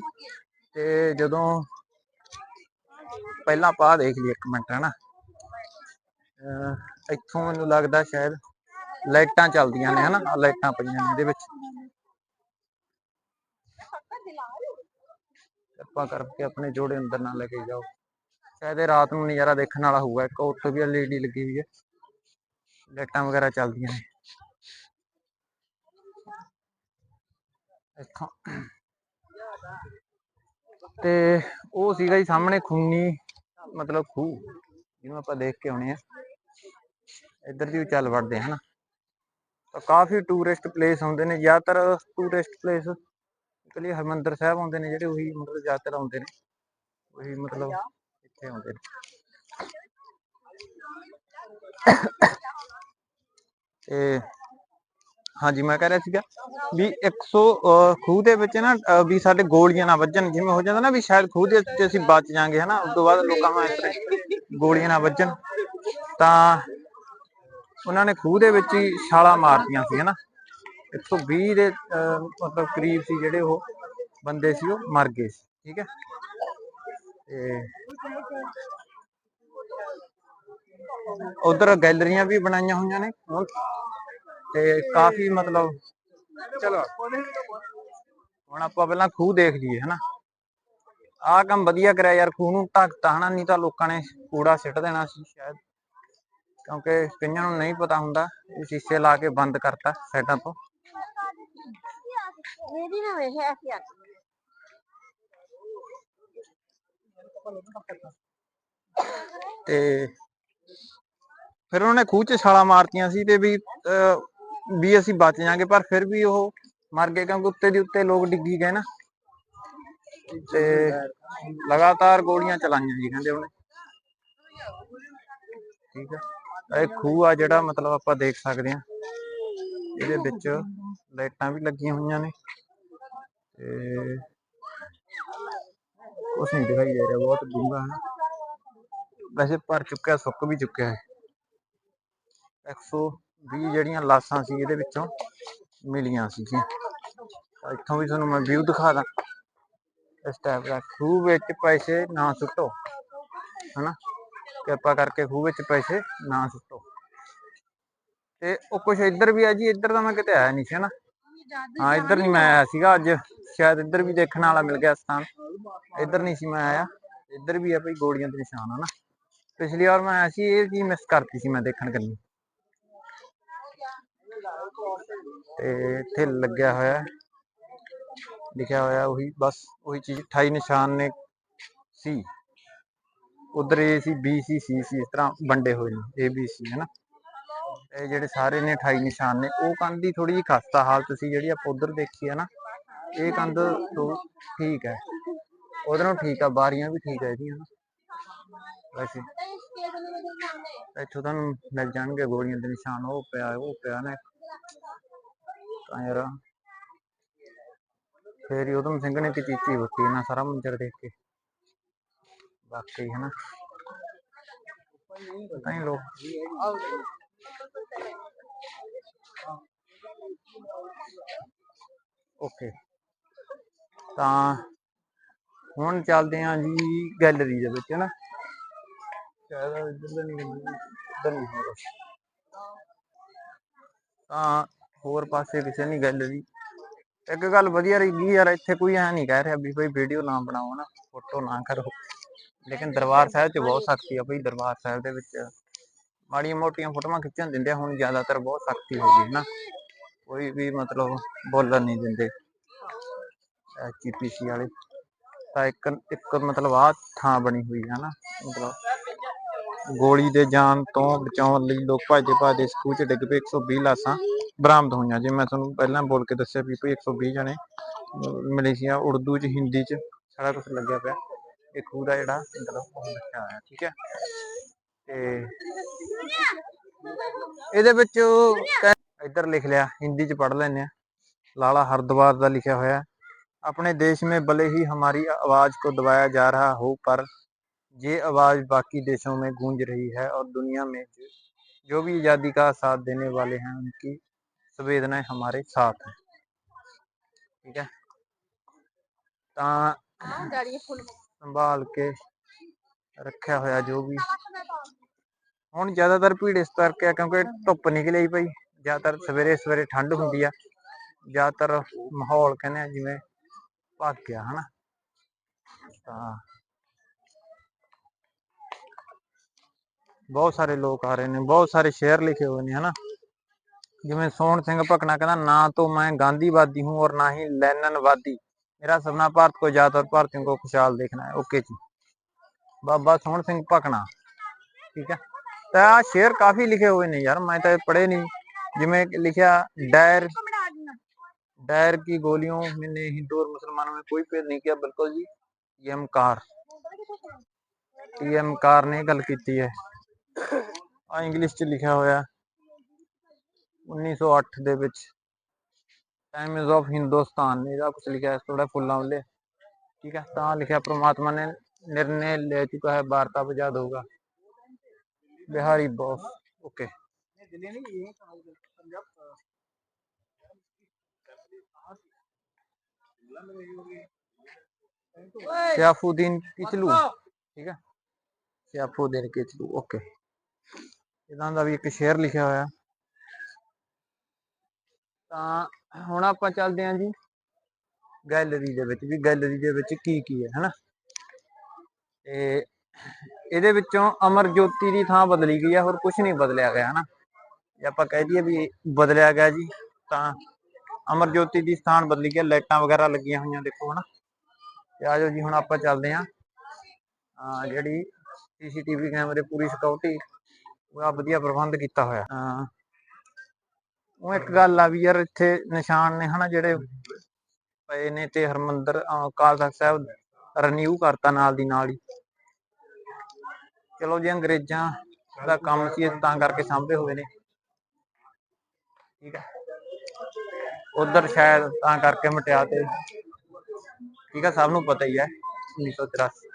ਤੇ ਜਦੋਂ, ਪਹਿਲਾਂ ਪਾ ਦੇਖ ਲਈ ਇੱਕ ਮਿੰਟ ਹਨਾ ਅਹ ਇੱਥੋਂ ਮੈਨੂੰ ਲੱਗਦਾ ਸ਼ਾਇਦ ਲਾਈਟਾਂ ਚੱਲਦੀਆਂ ਨੇ ਹਨਾ ਲਾਈਟਾਂ ਪਈਆਂ ਨੇ ਇਹਦੇ ਵਿੱਚ। ਕਿਰਪਾ ਕਰਕੇ ਆਪਣੇ ਜੋੜੇ ਅੰਦਰ ਨਾ ਲੈ ਕੇ ਜਾਓ। ਸ਼ਾਇਦ ਇਹ ਰਾਤ ਨੂੰ ਨਜ਼ਾਰਾ ਦੇਖਣ ਵਾਲਾ ਹੋਊਗਾ। ਇੱਕ ਉੱਥੇ ਵੀ ਐਲਈਡੀ ਲੱਗੀ ਹੋਈ ਹੈ। ਲਾਈਟਾਂ ਵਗੈਰਾ ਚੱਲਦੀਆਂ ਨੇ। ਇੱਥੋਂ ਤੇ ਉਹ ਸੀਗਾ ਜੀ ਸਾਹਮਣੇ ਖੂਨੀ, ਮਤਲਬ ਖੂਹ, ਜਿਹਨੂੰ ਆਪਾਂ ਦੇਖ ਕੇ ਆਉਣੇ ਆ। ਇੱਧਰ ਦੀ ਵੀ ਚੱਲ ਵੜਦੇ ਹਨਾ। ਤਾਂ ਕਾਫੀ ਟੂਰਿਸਟ ਪਲੇਸ ਹੁੰਦੇ ਨੇ। ਜ਼ਿਆਦਾਤਰ ਟੂਰਿਸਟ ਪਲੇਸ ਲਈ ਹਰਮੰਦਰ ਸਾਹਿਬ ਆਉਂਦੇ ਨੇ ਜਿਹੜੇ ਉਹੀ ਮਤਲਬ ਜ਼ਿਆਦਾਤਰ ਆਉਂਦੇ ਨੇ। ਉਹੀ ਮਤਲਬ ਇੱਥੇ ਆਉਂਦੇ ਨੇ। ਤੇ ਹਾਂਜੀ ਮੈਂ ਕਹਿ ਰਿਹਾ ਸੀਗਾ ਵੀ 100 ਅਹ ਖੂਹ ਦੇ ਵਿੱਚ ਨਾ ਵੀ ਸਾਡੇ ਗੋਲੀਆਂ ਨਾ ਵੱਜਣ ਜਿਵੇਂ ਹੋ ਜਾਂਦਾ ਨਾ ਵੀ ਸ਼ਾਇਦ ਖੂਹ ਦੇ ਵਿੱਚ ਅਸੀਂ ਬਚ ਜਾਾਂਗੇ ਹਨਾ? ਉਸ ਤੋਂ ਬਾਅਦ ਲੋਕਾਂ ਨੂੰ ਇਸ ਤਰ੍ਹਾਂ ਗੋਲੀਆਂ ਨਾ ਵੱਜਣ। ਤਾਂ ਉਹਨਾਂ ਨੇ ਖੂਹ ਦੇ ਵਿੱਚ ਹੀ ਛਾਲਾਂ ਮਾਰਤੀਆਂ ਸੀ ਹਨਾ? 120 ਦੇ, ਅਹ, ਮਤਲਬ ਕਰੀਬ ਸੀ ਜਿਹੜੇ ਉਹ ਬੰਦੇ ਸੀ, ਉਹ ਮਰ ਗਏ ਸੀ, ਠੀਕ ਹੈ? ਤੇ ਉਧਰ ਗੈਲਰੀਆਂ ਵੀ ਬਣਾਈਆਂ ਹੋਈਆਂ ਨੇ ਤੇ ਕਾਫੀ ਮਤਲਬ ਚਲੋ, ਹੁਣ ਆਪਾਂ ਪਹਿਲਾਂ ਖੂਹ ਦੇਖ ਲਈਏ, ਹਨਾ? ਆਹ ਕੰਮ ਵਧੀਆ ਕਰਿਆ ਯਾਰ, ਖੂਹ ਨੂੰ ਢੱਕਤਾ ਹਨਾ? ਨਹੀਂ ਤਾਂ ਲੋਕਾਂ ਨੇ ਕੂੜਾ ਸਿੱਟ ਦੇਣਾ ਸੀ, ਸ਼ਾਇਦ। ਕਿਉਂਕਿ ਕਈਆਂ ਨੂੰ ਨਹੀਂ ਪਤਾ ਹੁੰਦਾ, ਇਹ ਸ਼ੀਸ਼ੇ ਲਾ ਕੇ ਬੰਦ ਕਰਤਾ, ਸਾਈਡਾਂ ਤੋਂ। ਮੇਰੀ ਨਾ ਵੇਖਿਆ ਐਸੀ ਆ ਤੇ ਫਿਰ ਉਹਨੇ ਖੂਹ 'ਚ ਛਾਲਾਂ ਮਾਰਤੀਆਂ ਸੀ ਤੇ ਵੀ ਅਹ, ਵੀ ਅਸੀਂ ਬਚ ਜਾਾਂਗੇ ਪਰ ਫਿਰ ਵੀ ਉਹ ਮਰ ਗਏ ਕਿਉਂਕਿ ਉੱਤੇ ਦੀ ਉੱਤੇ ਲੋਕ ਡਿੱਗੀ ਗਏ ਨਾ। ਤੇ ਲਗਾਤਾਰ ਗੋਲੀਆਂ ਚਲਾਈਆਂ ਜੀ ਕਹਿੰਦੇ ਉਹਨੇ। ਠੀਕ ਹੈ ਇਹ ਖੂਹ ਆ ਜਿਹੜਾ ਮਤਲਬ ਆਪਾਂ ਦੇਖ ਸਕਦੇ ਹਾਂ। ਇਹਦੇ ਵਿੱਚ ਲਾਈਟਾਂ ਵੀ ਲੱਗੀਆਂ ਹੋਈਆਂ ਨੇ। ਤੇ ਕੁਛ ਨਹੀਂ ਦਿਖਾਈ ਦੇ ਰਿਹਾ ਬਹੁਤ ਡੂੰਘਾ ਹੈ। ਵੈਸੇ ਭਰ ਚੁੱਕਿਆ ਸੁੱਕ ਵੀ ਚੁੱਕਿਆ ਹੈ। 120 ਜਿਹੜੀਆਂ ਲਾਸ਼ਾਂ ਸੀ ਇਹਦੇ ਵਿੱਚੋਂ ਮਿਲੀਆਂ ਸੀਗੀਆਂ। ਤਾਂ ਇੱਥੋਂ ਵੀ ਤੁਹਾਨੂੰ ਮੈਂ ਵਿਊ ਦਿਖਾ ਦਾਂ। ਇਸ ਟਾਈਪ ਦਾ ਖੂਹ ਵਿੱਚ ਪੈਸੇ ਨਾ ਸੁੱਟੋ ਹਨਾ? ਕਿਰਪਾ ਕਰਕੇ ਖੂਹ ਵਿੱਚ ਪੈਸੇ ਨਾ ਸੁੱਟੋ। ਤੇ ਉਹ ਕੁਛ ਇੱਧਰ ਵੀ ਆ ਜੀ, ਇੱਧਰ ਤਾਂ ਮੈਂ ਕਿਤੇ ਆਇਆ ਨਹੀਂ ਸੀ ਹਨਾ ਹਾਂ, ਇੱਧਰ ਨਹੀਂ ਮੈਂ ਆਇਆ ਸੀਗਾ ਅੱਜ। ਸ਼ਾਇਦ ਇੱਧਰ ਵੀ ਦੇਖਣ ਵਾਲਾ ਮਿਲ ਗਿਆ ਸਥਾਨ। ਇੱਧਰ ਨਹੀਂ ਸੀ ਮੈਂ ਆਇਆ। ਇੱਧਰ ਵੀ ਆ ਭਈ ਗੋਲੀਆਂ ਦੇ ਨਿਸ਼ਾਨ, ਹਨਾ। ਪਿਛਲੀ ਵਾਰ ਮੈਂ ਆਇਆ ਸੀ, ਇਹ ਚੀਜ਼ ਮਿਸ ਕਰਤੀ ਸੀ ਮੈਂ ਦੇਖਣ ਕੰਨੀ ਤੇ ਇੱਥੇ ਲੱਗਿਆ ਹੋਇਆ ਲਿਖਿਆ ਹੋਇਆ ਉਹੀ, ਬਸ ਉਹੀ ਚੀਜ਼ 28 ਨਿਸ਼ਾਨ ਨੇ ਸੀ। ਉਧਰ ਇਹ ਸੀ ਬੀ ਸੀ ਸੀ ਸੀ ਇਸ ਤਰ੍ਹਾਂ ਵੰਡੇ ਹੋਏ ਨੇ ਏ ਬੀ ਸੀ ਹੈਨਾ। ਇਹ ਜਿਹੜੇ ਸਾਰੇ ਨੇ 28 ਨਿਸ਼ਾਨ ਨੇ, ਉਹ ਕੰਧ ਦੀ ਥੋੜੀ ਜਿਹੀ ਖਸਤਾ ਹਾਲਤ ਸੀ ਜਿਹੜੀ ਆਪਾਂ ਉਧਰ ਦੇਖੀ ਹੈ ਨਾ, ਇਹ ਕੰਧ ਤੋਂ ਠੀਕ ਹੈ। ਉਹਦੇ ਨਾਲ ਠੀਕ ਆ, ਬਾਰੀਆਂ ਵੀ ਠੀਕ ਹੈ ਇਹਦੀਆਂ। ਵੈਸੇ ਇੱਥੋਂ ਤੁਹਾਨੂੰ ਮਿਲ ਜਾਣਗੇ ਗੋਲੀਆਂ ਦੇ ਨਿਸ਼ਾਨ, ਉਹ ਪਿਆ ਉਹ ਪਿਆ ਨਾ ਤਾਂ ਯਾਰ ਫੇਰ ਹੀ ਸਿੰਘ ਨੇ ਤੇ ਚੀਚੀ ਉੱਠੀ ਨਾ ਸਾਰਾ ਮੰਜ਼ਰ ਦੇਖ ਕੇ। ਵਾਕਈ ਹੈ ਨਾ। ਪਤਾ ਲੋਕ ਓਕੇ ਤਾਂ ਹੁਣ ਚੱਲਦੇ ਹਾਂ ਜੀ ਗੈਲਰੀ ਦੇ ਵਿੱਚ ਨਾ? ਸ਼ਾਇਦ ਇੱਧਰ ਨਹੀਂ ਇੱਧਰ ਨਹੀਂ ਤਾਂ ਹੋਰ ਪਾਸੇ ਕਿਸੇ ਨਹੀਂ ਗੈਲਰੀ ਇੱਕ ਗੱਲ ਵਧੀਆ ਰਹੀ ਯਾਰ ਇੱਥੇ ਕੋਈ ਐ ਨਹੀਂ ਕਹਿ ਰਿਹਾ ਵੀ ਬਈ ਵੀਡੀਓ ਨਾ ਬਣਾਓ ਨਾ? ਫੋਟੋ ਨਾ ਕਰੋ। ਲੇਕਿਨ ਦਰਬਾਰ ਸਾਹਿਬ 'ਚ ਬਹੁਤ ਸਖਤੀ ਆ ਬਈ, ਦਰਬਾਰ ਸਾਹਿਬ ਦੇ ਵਿੱਚ। ਮਾੜੀਆਂ ਮੋਟੀਆਂ ਫੋਟੋਆਂ ਖਿੱਚਣ ਦਿੰਦੇ ਹੁਣ ਜ਼ਿਆਦਾਤਰ ਬਹੁਤ ਸਖਤੀ ਹੋ ਗਈ ਹੈ ਨਾ। ਕੋਈ ਵੀ ਮਤਲਬ ਬੋਲਣ ਨਹੀਂ ਦਿੰਦੇ। ਐਚਪੀਸੀ ਵਾਲੇ ਤਾਂ ਇੱਕ ਇੱਕ ਮਤਲਬ ਆ ਥਾਂ ਬਣੀ ਹੋਈ ਹੈ ਨਾ, ਮਤਲਬ ਗੋਲੀ ਦੇ ਜਾਨ ਤੋਂ ਬਚਾਉਣ ਲਈ ਲੋਕ ਭੱਜਦੇ ਭੱਜਦੇ ਸਕੂਲ ਚ ਡਿੱਗ ਪਏ 120 ਲਾਸ਼ਾਂ ਬਰਾਮਦ ਹੋਈਆਂ ਜੇ। ਮੈਂ ਤੁਹਾਨੂੰ ਪਹਿਲਾਂ ਬੋਲ ਕੇ ਦੱਸਿਆ ਵੀ ਕੋਈ 120 ਜਣੇ ਮਲੇਸ਼ੀਆ ਉਰਦੂ ਚ, ਹਿੰਦੀ ਚ, ਸਾਰਾ ਕੁਝ ਲੱਗਿਆ ਪਿਆ। ਇਹ ਖੂਹ ਦਾ ਜਿਹੜਾ ਮਤਲਬ ਉਹ ਲਿਖਿਆ ਹੋਇਆ, ਠੀਕ ਹੈ। ਤੇ ਇਹਦੇ ਵਿੱਚ ਕਹਿ- ਇੱਧਰ ਲਿਖ ਲਿਆ ਹਿੰਦੀ ਚ ਪੜ੍ਹ ਲੈਂਦੇ ਆ ਲਾਲਾ हरिद्वार ਦਾ ਲਿਖਿਆ ਹੋਇਆ है। अपने देश में भले ही हमारी आवाज को दबाया जा रहा हो पर ये आवाज बाकी देशों में गूंज रही है और दुनिया में जो, जो भी आज़ादी का साथ देने वाले हैं उनकी संवेदनाएं हमारे साथ हैं ठीक है ਤਾਂ ਡੈਡੀ ਫੁੱਲ ਸੰਭਾਲ ਕੇ ਰੱਖਿਆ ਹੋਇਆ ਜੋ ਵੀ ਹੁਣ ਜ਼ਿਆਦਾਤਰ ਭੀੜ ਇਸ ਕਰਕੇ ਆ ਕਿਉਂਕਿ ਧੁੱਪ ਨਿਕਲ ਆਈ ਪਈ ਜ਼ਿਆਦਾਤਰ ਸਵੇਰੇ ਸਵੇਰੇ ਠੰਡ ਹੁੰਦੀ ਆ ਜ਼ਿਆਦਾਤਰ ਮਾਹੌਲ ਕਹਿੰਦੇ ਆ ਜਿਵੇਂ ਭੱਗ ਗਿਆ ਹਨਾ ਤਾਂ ਬਹੁਤ ਸਾਰੇ ਲੋਕ ਆ ਰਹੇ ਨੇ ਬਹੁਤ ਸਾਰੇ ਸ਼ੇਅਰ ਲਿਖੇ ਹੋਏ ਨੇ ਹਨਾ ਜਿਵੇਂ ਸੋਹਣ ਸਿੰਘ ਭਕਨਾ ਕਹਿੰਦਾ ਨਾ तो मैं गांधीवादी हूँ और ना ही लेननवादी मेरा सपना भारत को आजाद और भारतीयों को खुशहाल देखना है ओके जी ਬਾਬਾ ਸੋਹਣ ਸਿੰਘ ਭਕਨਾ ਠੀਕ ਹੈ ਤਾਂ ਆ ਸ਼ੇਰ ਕਾਫੀ ਲਿਖੇ ਹੋਏ ਨੇ ਯਾਰ ਮੈਂ ਤਾਂ ਇਹ ਪੜ੍ਹੇ ਨਹੀਂ ਜਿਵੇਂ ਕਿ ਲਿਖਿਆ ਡਾਇਰ डायर की गोलियों में ने हिंदू और मुसलमानों में कोई भेद नहीं किया बिल्कुल जी टीएम कार टीएम ਕਾਰ ਨੇ ਗੱਲ ਕੀਤੀ ਹੈ ਆ ਇੰਗਲਿਸ਼ ਚ ਲਿਖਿਆ ਹੋਇਆ 1908 ਦੇ ਵਿੱਚ ਟਾਈਮਸ ਆਫ ਹਿੰਦੁਸਤਾਨ ਇਹਦਾ ਕੁਝ ਲਿਖਿਆ ਥੋੜਾ ਫੁੱਲਾਂ ਵਾਲੇ ਠੀਕ ਹੈ ਤਾਂ ਲਿਖਿਆ ਪ੍ਰਮਾਤਮਾ ਨੇ ਨਿਰਣੇ ਲੈ ਚੁੱਕਾ ਹੈ, ਵਾਰਤਾ ਆਜ਼ਾਦ ਹੋਗਾ ਬਿਹਾਰੀ ਬੋਸ ਓਕੇ ਸਿਆਫੂਦੀਨ ਕਿਚਲੂ, ਠੀਕ ਹੈ? ਸਿਆਫੂਦੀਨ ਕਿਚਲੂ ਓਕੇ ਇਹਨਾਂ ਦਾ ਵੀ ਇੱਕ ਸ਼ੇਅਰ ਲਿਖਿਆ ਹੋਇਆ। ਤਾਂ ਹੁਣ ਆਪਾਂ ਚੱਲਦੇ ਹਾਂ ਜੀ। ਗੈਲਰੀ ਦੇ ਵਿੱਚ ਵੀ, ਗੈਲਰੀ ਦੇ ਵਿੱਚ ਕੀ ਕੀ ਹੈ, ਹਨਾ? ਤੇ ਇਹਦੇ ਵਿੱਚੋਂ ਅਮਰ ਜੋਤੀ ਦੀ ਥਾਂ ਬਦਲੀ ਗਈ ਆ, ਹੋਰ ਕੁਝ ਨਹੀਂ ਬਦਲਿਆ ਗਿਆ, ਹਨਾ? ਜੇ ਆਪਾਂ ਕਹਿ ਦਈਏ ਵੀ ਬਦਲਿਆ ਗਿਆ ਜੀ, ਤਾਂ ਅਮਰ ਜੋਤੀ ਦੀ ਸਥਾਨ ਬਦਲੀ ਗਿਆ ਲਾਈਟਾਂ ਵਗੈਰਾ ਲੱਗੀਆਂ ਹੋਈਆਂ, ਦੇਖੋ, ਹਨਾ? ਤੇ ਆਜੋ ਜੀ, ਹੁਣ ਆਪਾਂ ਚੱਲਦੇ ਆਂ। ਆ ਜਿਹੜੀ ਸੀਸੀਟੀਵੀ ਕੈਮਰੇ ਪੂਰੀ ਸਿਕਿਉਰਿਟੀ ਉਹਦਾ ਵਧੀਆ ਪ੍ਰਬੰਧ ਕੀਤਾ ਹੋਇਆ। ਹਾਂ ਉਹ ਇੱਕ ਗੱਲ ਆ ਵੀ ਯਾਰ, ਇੱਥੇ ਨਿਸ਼ਾਨ ਨੇ, ਹਨਾ, ਜਿਹੜੇ ਪਏ ਨੇ ਤੇ ਹਰਮੰਦਰ, ਅਹ ਅਕਾਲ ਤਖਤ ਸਾਹਿਬ ਰਨਿਊ ਕਰਤਾ ਨਾਲ ਦੀ ਨਾਲ ਹੀ। ਚਲੋ ਜੀ, ਅੰਗਰੇਜ਼ਾਂ ਦਾ ਕੰਮ ਸੀ ਤਾਂ ਕਰਕੇ ਸਾਂਭੇ ਹੋਏ ਨੇ। ਠੀਕ ਹੈ। ਉਧਰ ਸ਼ਾਇਦ ਤਾਂ ਕਰਕੇ ਮਟਿਆ ਤੇ। ਠੀਕ ਹੈ, ਸਭ ਨੂੰ ਪਤਾ ਹੀ ਹੈ 1983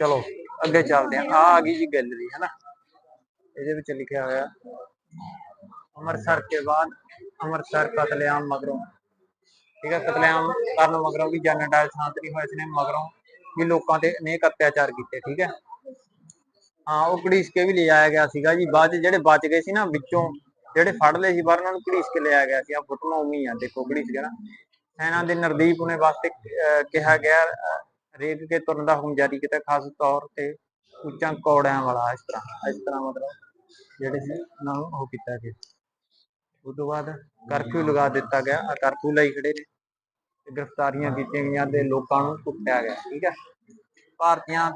ਚਲੋ, ਅੱਗੇ ਚੱਲਦੇ ਹਾਂ। ਆ ਆ ਗਈ ਜੀ ਗੈਲਰੀ ਹੈ ਨਾ ਇਹਦੇ ਵਿੱਚ ਲਿਖਿਆ ਹੋਇਆ, ਅੰਮ੍ਰਿਤਸਰ ਕੇ ਬਾਅਦ ਅੰਮ੍ਰਿਤਸਰ ਕਤਲੇਆਮ ਮਗਰੋਂ। ਠੀਕ ਹੈ ਕਤਲੇਆਮ ਕਰਨ ਮਗਰੋਂ ਵੀ ਜਨ ਡਾਇਰ ਸ਼ਾਂਤ ਨਹੀਂ ਹੋਏ ਇਸਨੇ ਮਗਰੋਂ ਵੀ ਲੋਕਾਂ ਤੇ ਅਨੇਕ ਅਤਿਆਚਾਰ ਕੀਤੇ ਠੀਕ ਹੈ ਹਾਂ ਉਹ ਘੜੀਸ ਕੇ ਵੀ ਲੈ ਗਿਆ ਸੀਗਾ ਜੀ ਬਾਅਦ 'ਚ ਜਿਹੜੇ ਬਚ ਗਏ ਸੀ ਨਾ ਵਿੱਚੋਂ ਜਿਹੜੇ ਫੜ ਲਏ ਸੀ ਬਾਹਰ ਉਹਨਾਂ ਨੂੰ ਘੜੀਸ ਕੇ ਲਿਆਇਆ ਗਿਆ ਸੀ। ਆ ਫੁੱਟਣਾ ਉਮੀ ਆ ਦੇਖੋ ਘੜੀਸ ਕੇ ਨਾ। ਸੈਨਾ ਦੇ ਨਰਦੀਪ ਉਹਨੇ ਵਾਸਤੇ ਅਹ, ਕਿਹਾ ਗਿਆ ਅਹ, ਰੇਗ ਕੇ ਤੁਰਨ ਦਾ ਹੁਕਮ ਜਾਰੀ ਕੀਤਾ ਖਾਸ ਤੌਰ ਤੇ ਉੱਚਾ ਕੌੜਿਆਂ ਵਾਲਾ ਇਸ ਤਰ੍ਹਾਂ ਇਸ ਤਰ੍ਹਾਂ ਮਤਲਬ ਜਿਹੜੇ ਸੀ ਉਹਨਾਂ ਨੂੰ ਉਹ ਕੀਤਾ ਗਿਆ। ਉਸ ਤੋਂ ਬਾਅਦ ਕਰਫਿਊ ਲਗਾ ਦਿੱਤਾ ਗਿਆ ਕਰਫਿਊ ਲਈ ਖੜੇ ਨੇ। ਗ੍ਰਿਫਤਾਰੀਆਂ ਕੀਤੀਆਂ ਗਈਆਂ ਤੇ ਲੋਕਾਂ ਨੂੰ ਕੁੱਟਿਆ ਗਿਆ, ਠੀਕ ਹੈ। ਭਾਰਤੀਆਂ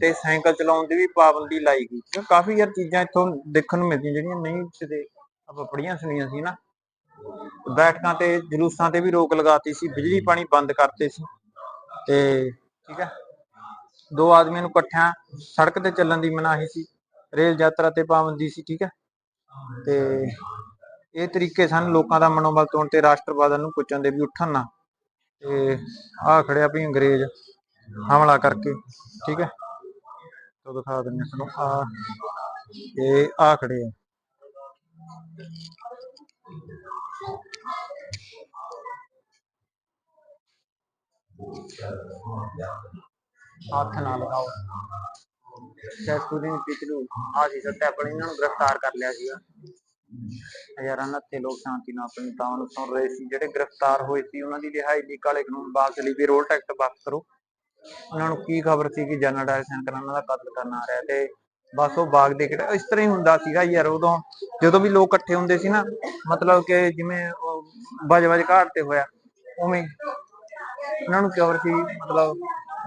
ਤੇ ਸਾਈਕਲ ਚਲਾਉਣ ਦੀ ਵੀ ਪਾਬੰਦੀ ਲਾਈ ਗਈ ਕਾਫੀ ਯਾਰ ਚੀਜ਼ਾਂ ਇੱਥੋਂ ਦੇਖਣ ਨੂੰ ਮਿਲਦੀਆਂ ਜਿਹੜੀਆਂ ਨਹੀਂ ਕਿਤੇ ਆਪਾਂ ਪੜੀਆਂ ਸੁਣੀਆਂ ਸੀ ਨਾ। ਬੈਠਕਾਂ ਤੇ, ਜਲੂਸਾਂ ਤੇ ਵੀ ਰੋਕ ਲਗਾਤੀ ਸੀ, ਬਿਜਲੀ ਪਾਣੀ ਬੰਦ ਕਰਤੇ ਸੀ ਤੇ, ਠੀਕ ਹੈ। ਦੋ ਆਦਮੀਆਂ ਨੂੰ ਇਕੱਠਿਆਂ ਸੜਕ ਤੇ ਚੱਲਣ ਦੀ ਮਨਾਹੀ ਸੀ, ਰੇਲ ਯਾਤਰਾ ਤੇ ਪਾਬੰਦੀ ਸੀ, ਠੀਕ ਹੈ। ਤੇ ਇਹ ਤਰੀਕੇ ਸਨ ਲੋਕਾਂ ਦਾ ਮਨੋਬਲ ਤੋੜਨ ਤੇ ਰਾਸ਼ਟਰਵਾਦ ਨੂੰ ਪੁੱਛਣ ਦੇ ਵੀ ਉੱਠਣ ਨਾ। ਤੇ ਆ ਖੜਿਆ ਵੀ ਅੰਗਰੇਜ਼ ਹਮਲਾ ਕਰਕੇ ਠੀਕ ਹੈ? ਤੋ ਦਿਖਾ ਹਾਂ ਤੁਹਾਨੂੰ ਆ ਇਹ ਆ ਖੜੇ ਆ। ਹੱਥ ਨਾ ਲਗਾਓ। ਸੈਕੂਰਿਟੀ ਪਿਛਲੂ ਆ ਸੀ ਸੱਟਾ ਪਰ ਇਹਨਾਂ ਨੂੰ ਗ੍ਰਿਫਤਾਰ ਕਰ ਲਿਆ ਸੀਗਾ। ਹਜ਼ਾਰਾਂ ਨੱਥੇ ਲੋਕ ਸ਼ਾਂਤੀ ਨਾਲ ਆਪਣੀ ਤਾਂ ਨੂੰ ਸੁਣ ਰਹੇ ਸੀ। ਜਿਹੜੇ ਗ੍ਰਿਫਤਾਰ ਹੋਏ ਸੀ, ਉਹਨਾਂ ਦੀ ਰਿਹਾਈ ਲਈ ਕਾਲੇ ਕਾਨੂੰਨ ਵਾਪਸ ਲਈ ਵੀ ਰੋਲ ਟੈਕਟ ਵਾਪਸ ਕਰੋ। ਉਹਨਾਂ ਨੂੰ ਕੀ ਖਬਰ ਸੀ ਕਿ ਜਨਰਲ ਡਾਇਰ ਸਿੰਘ ਉਹਨਾਂ ਦਾ ਕਤਲ ਕਰਨ ਆ ਰਿਹਾ ਤੇ ਬਸ ਉਹ ਬਾਗ ਦੇ ਕਿਹੜਾ, ਇਸ ਤਰ੍ਹਾਂ ਹੀ ਹੁੰਦਾ ਸੀਗਾ ਯਾਰ ਉਦੋਂ। ਜਦੋਂ ਵੀ ਲੋਕ ਇਕੱਠੇ ਹੁੰਦੇ ਸੀ ਨਾ, ਮਤਲਬ ਕਿ ਜਿਵੇਂ ਵਜ ਵਜ ਘਾਟ ਤੇ ਹੋਇਆ, ਉਵੇਂ ਉਹਨਾਂ ਨੂੰ ਖਬਰ ਸੀ, ਮਤਲਬ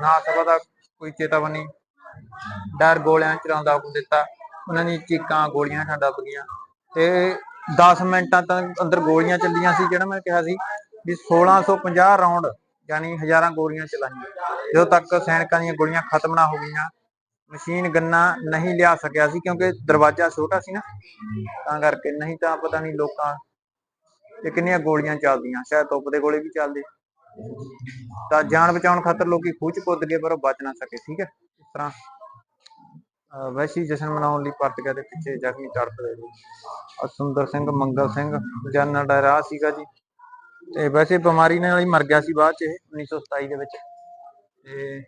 ਨਾ ਸਭਾ ਦਾ ਕੋਈ ਚੇਤਾਵਨੀ। ਡਰ ਗੋਲਿਆਂ ਚਲਾਉਂਦਾ ਹੁਕਮ ਦਿੱਤਾ। ਉਹਨਾਂ ਦੀ ਚੀਕਾਂ, ਗੋਲੀਆਂ ਠੰਡਾ ਦੱਬ ਤੇ 10 ਮਿੰਟਾਂ ਤੱਕ ਅੰਦਰ ਗੋਲੀਆਂ ਚੱਲੀਆਂ ਸੀ, ਜਿਹੜਾ ਮੈਂ ਕਿਹਾ ਸੀ ਵੀ 1650 ਰਾਉਂਡ ਯਾਨੀ ਹਜ਼ਾਰਾਂ ਗੋਲੀਆਂ ਚਲਾਈਆਂ ਜਦੋਂ ਤੱਕ ਸੈਨਿਕਾਂ ਦੀਆਂ ਗੋਲੀਆਂ ਖਤਮ ਨਾ ਹੋ ਗਈਆਂ, ਮਸ਼ੀਨ ਗੰਨਾ ਨਹੀਂ ਲਿਆ ਸਕਿਆ ਸੀ ਕਿਉਂਕਿ ਦਰਵਾਜ਼ਾ ਛੋਟਾ ਸੀ ਨਾ, ਤਾਂ ਕਰਕੇ ਨਹੀਂ ਤਾਂ ਪਤਾ ਨਹੀਂ ਲੋਕਾਂ ਤੇ ਕਿੰਨੀਆਂ ਗੋਲੀਆਂ ਚੱਲਦੀਆਂ, ਸ਼ਾਇਦ ਧੁੱਪ ਦੇ ਗੋਲੇ ਵੀ ਚੱਲਦੇ। ਤਾਂ ਜਾਨ ਬਚਾਉਣ ਖਾਤਰ ਲੋਕੀ ਖੂਹ ਚ ਕੁੱਦ ਗਏ ਪਰ ਉਹ ਬਚ ਨਾ ਸਕੇ, ਠੀਕ ਹੈ? ਇਸ ਤਰ੍ਹਾਂ ਵੈਸ਼ੀ ਜਸ਼ਨ ਮਨਾਉਣ ਲਈ ਪਰਤਗਾ ਦੇ ਪਿੱਛੇ ਜ਼ਖਮੀ ਤੜਪ ਰਹੇ ਨੇ। ਸੁੰਦਰ ਸਿੰਘ, ਮੰਗਲ ਸਿੰਘ, ਜਨਰਲ ਡਾਇਰਾ ਸੀਗਾ ਜੀ। ਤੇ ਵੈਸੇ ਬਿਮਾਰੀ ਨਾਲ ਹੀ ਮਰ ਗਿਆ ਸੀ ਬਾਅਦ ਚ ਇਹ 1927 ਦੇ ਵਿੱਚ। ਤੇ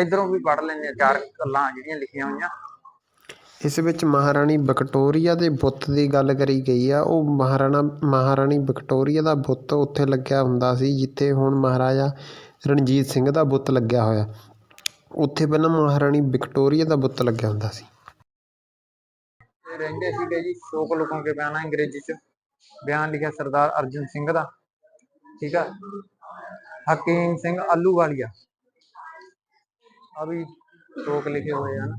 ਇਧਰੋਂ ਵੀ ਪੜ ਲੈਂਦੇ ਚਾਰ ਗੱਲਾਂ ਜਿਹੜੀਆਂ ਲਿਖੀਆਂ ਹੋਈਆਂ। ਇਸ ਵਿੱਚ ਮਹਾਰਾਣੀ ਵਿਕਟੋਰੀਆ ਦੇ ਬੁੱਤ ਦੀ ਗੱਲ ਕਰੀ ਗਈ ਆ। ਉਹ ਮਹਾਰਾਣਾ, ਮਹਾਰਾਣੀ ਵਿਕਟੋਰੀਆ ਦਾ ਬੁੱਤ ਉੱਥੇ ਲੱਗਿਆ ਹੁੰਦਾ ਸੀ, ਜਿੱਥੇ ਹੁਣ ਮਹਾਰਾਜਾ ਰਣਜੀਤ ਸਿੰਘ ਦਾ ਬੁੱਤ ਲੱਗਿਆ ਹੋਇਆ। ਉੱਥੇ ਪਹਿਲਾਂ ਮਹਾਰਾਣੀ ਵਿਕਟੋਰੀਆ ਦਾ ਬੁੱਤ ਲੱਗਿਆ ਹੁੰਦਾ ਸੀ ਤੇ ਰਹਿੰਦੇ ਸੀਗੇ ਜੀ ਸ਼ੋਕ ਲੋਕਾਂ ਕੇ ਬਿਆਨਾ ਅੰਗਰੇਜ਼ੀ ਚ ਬਿਆਨ ਲਿਖਿਆ ਸਰਦਾਰ ਅਰਜਨ ਸਿੰਘ ਦਾ ਠੀਕ ਆ ਹਕੀਮ ਸਿੰਘ ਆਲੂਵਾਲੀਆ ਆ ਵੀ ਸ਼ੋਕ ਲਿਖੇ ਹੋਏ ਹਨ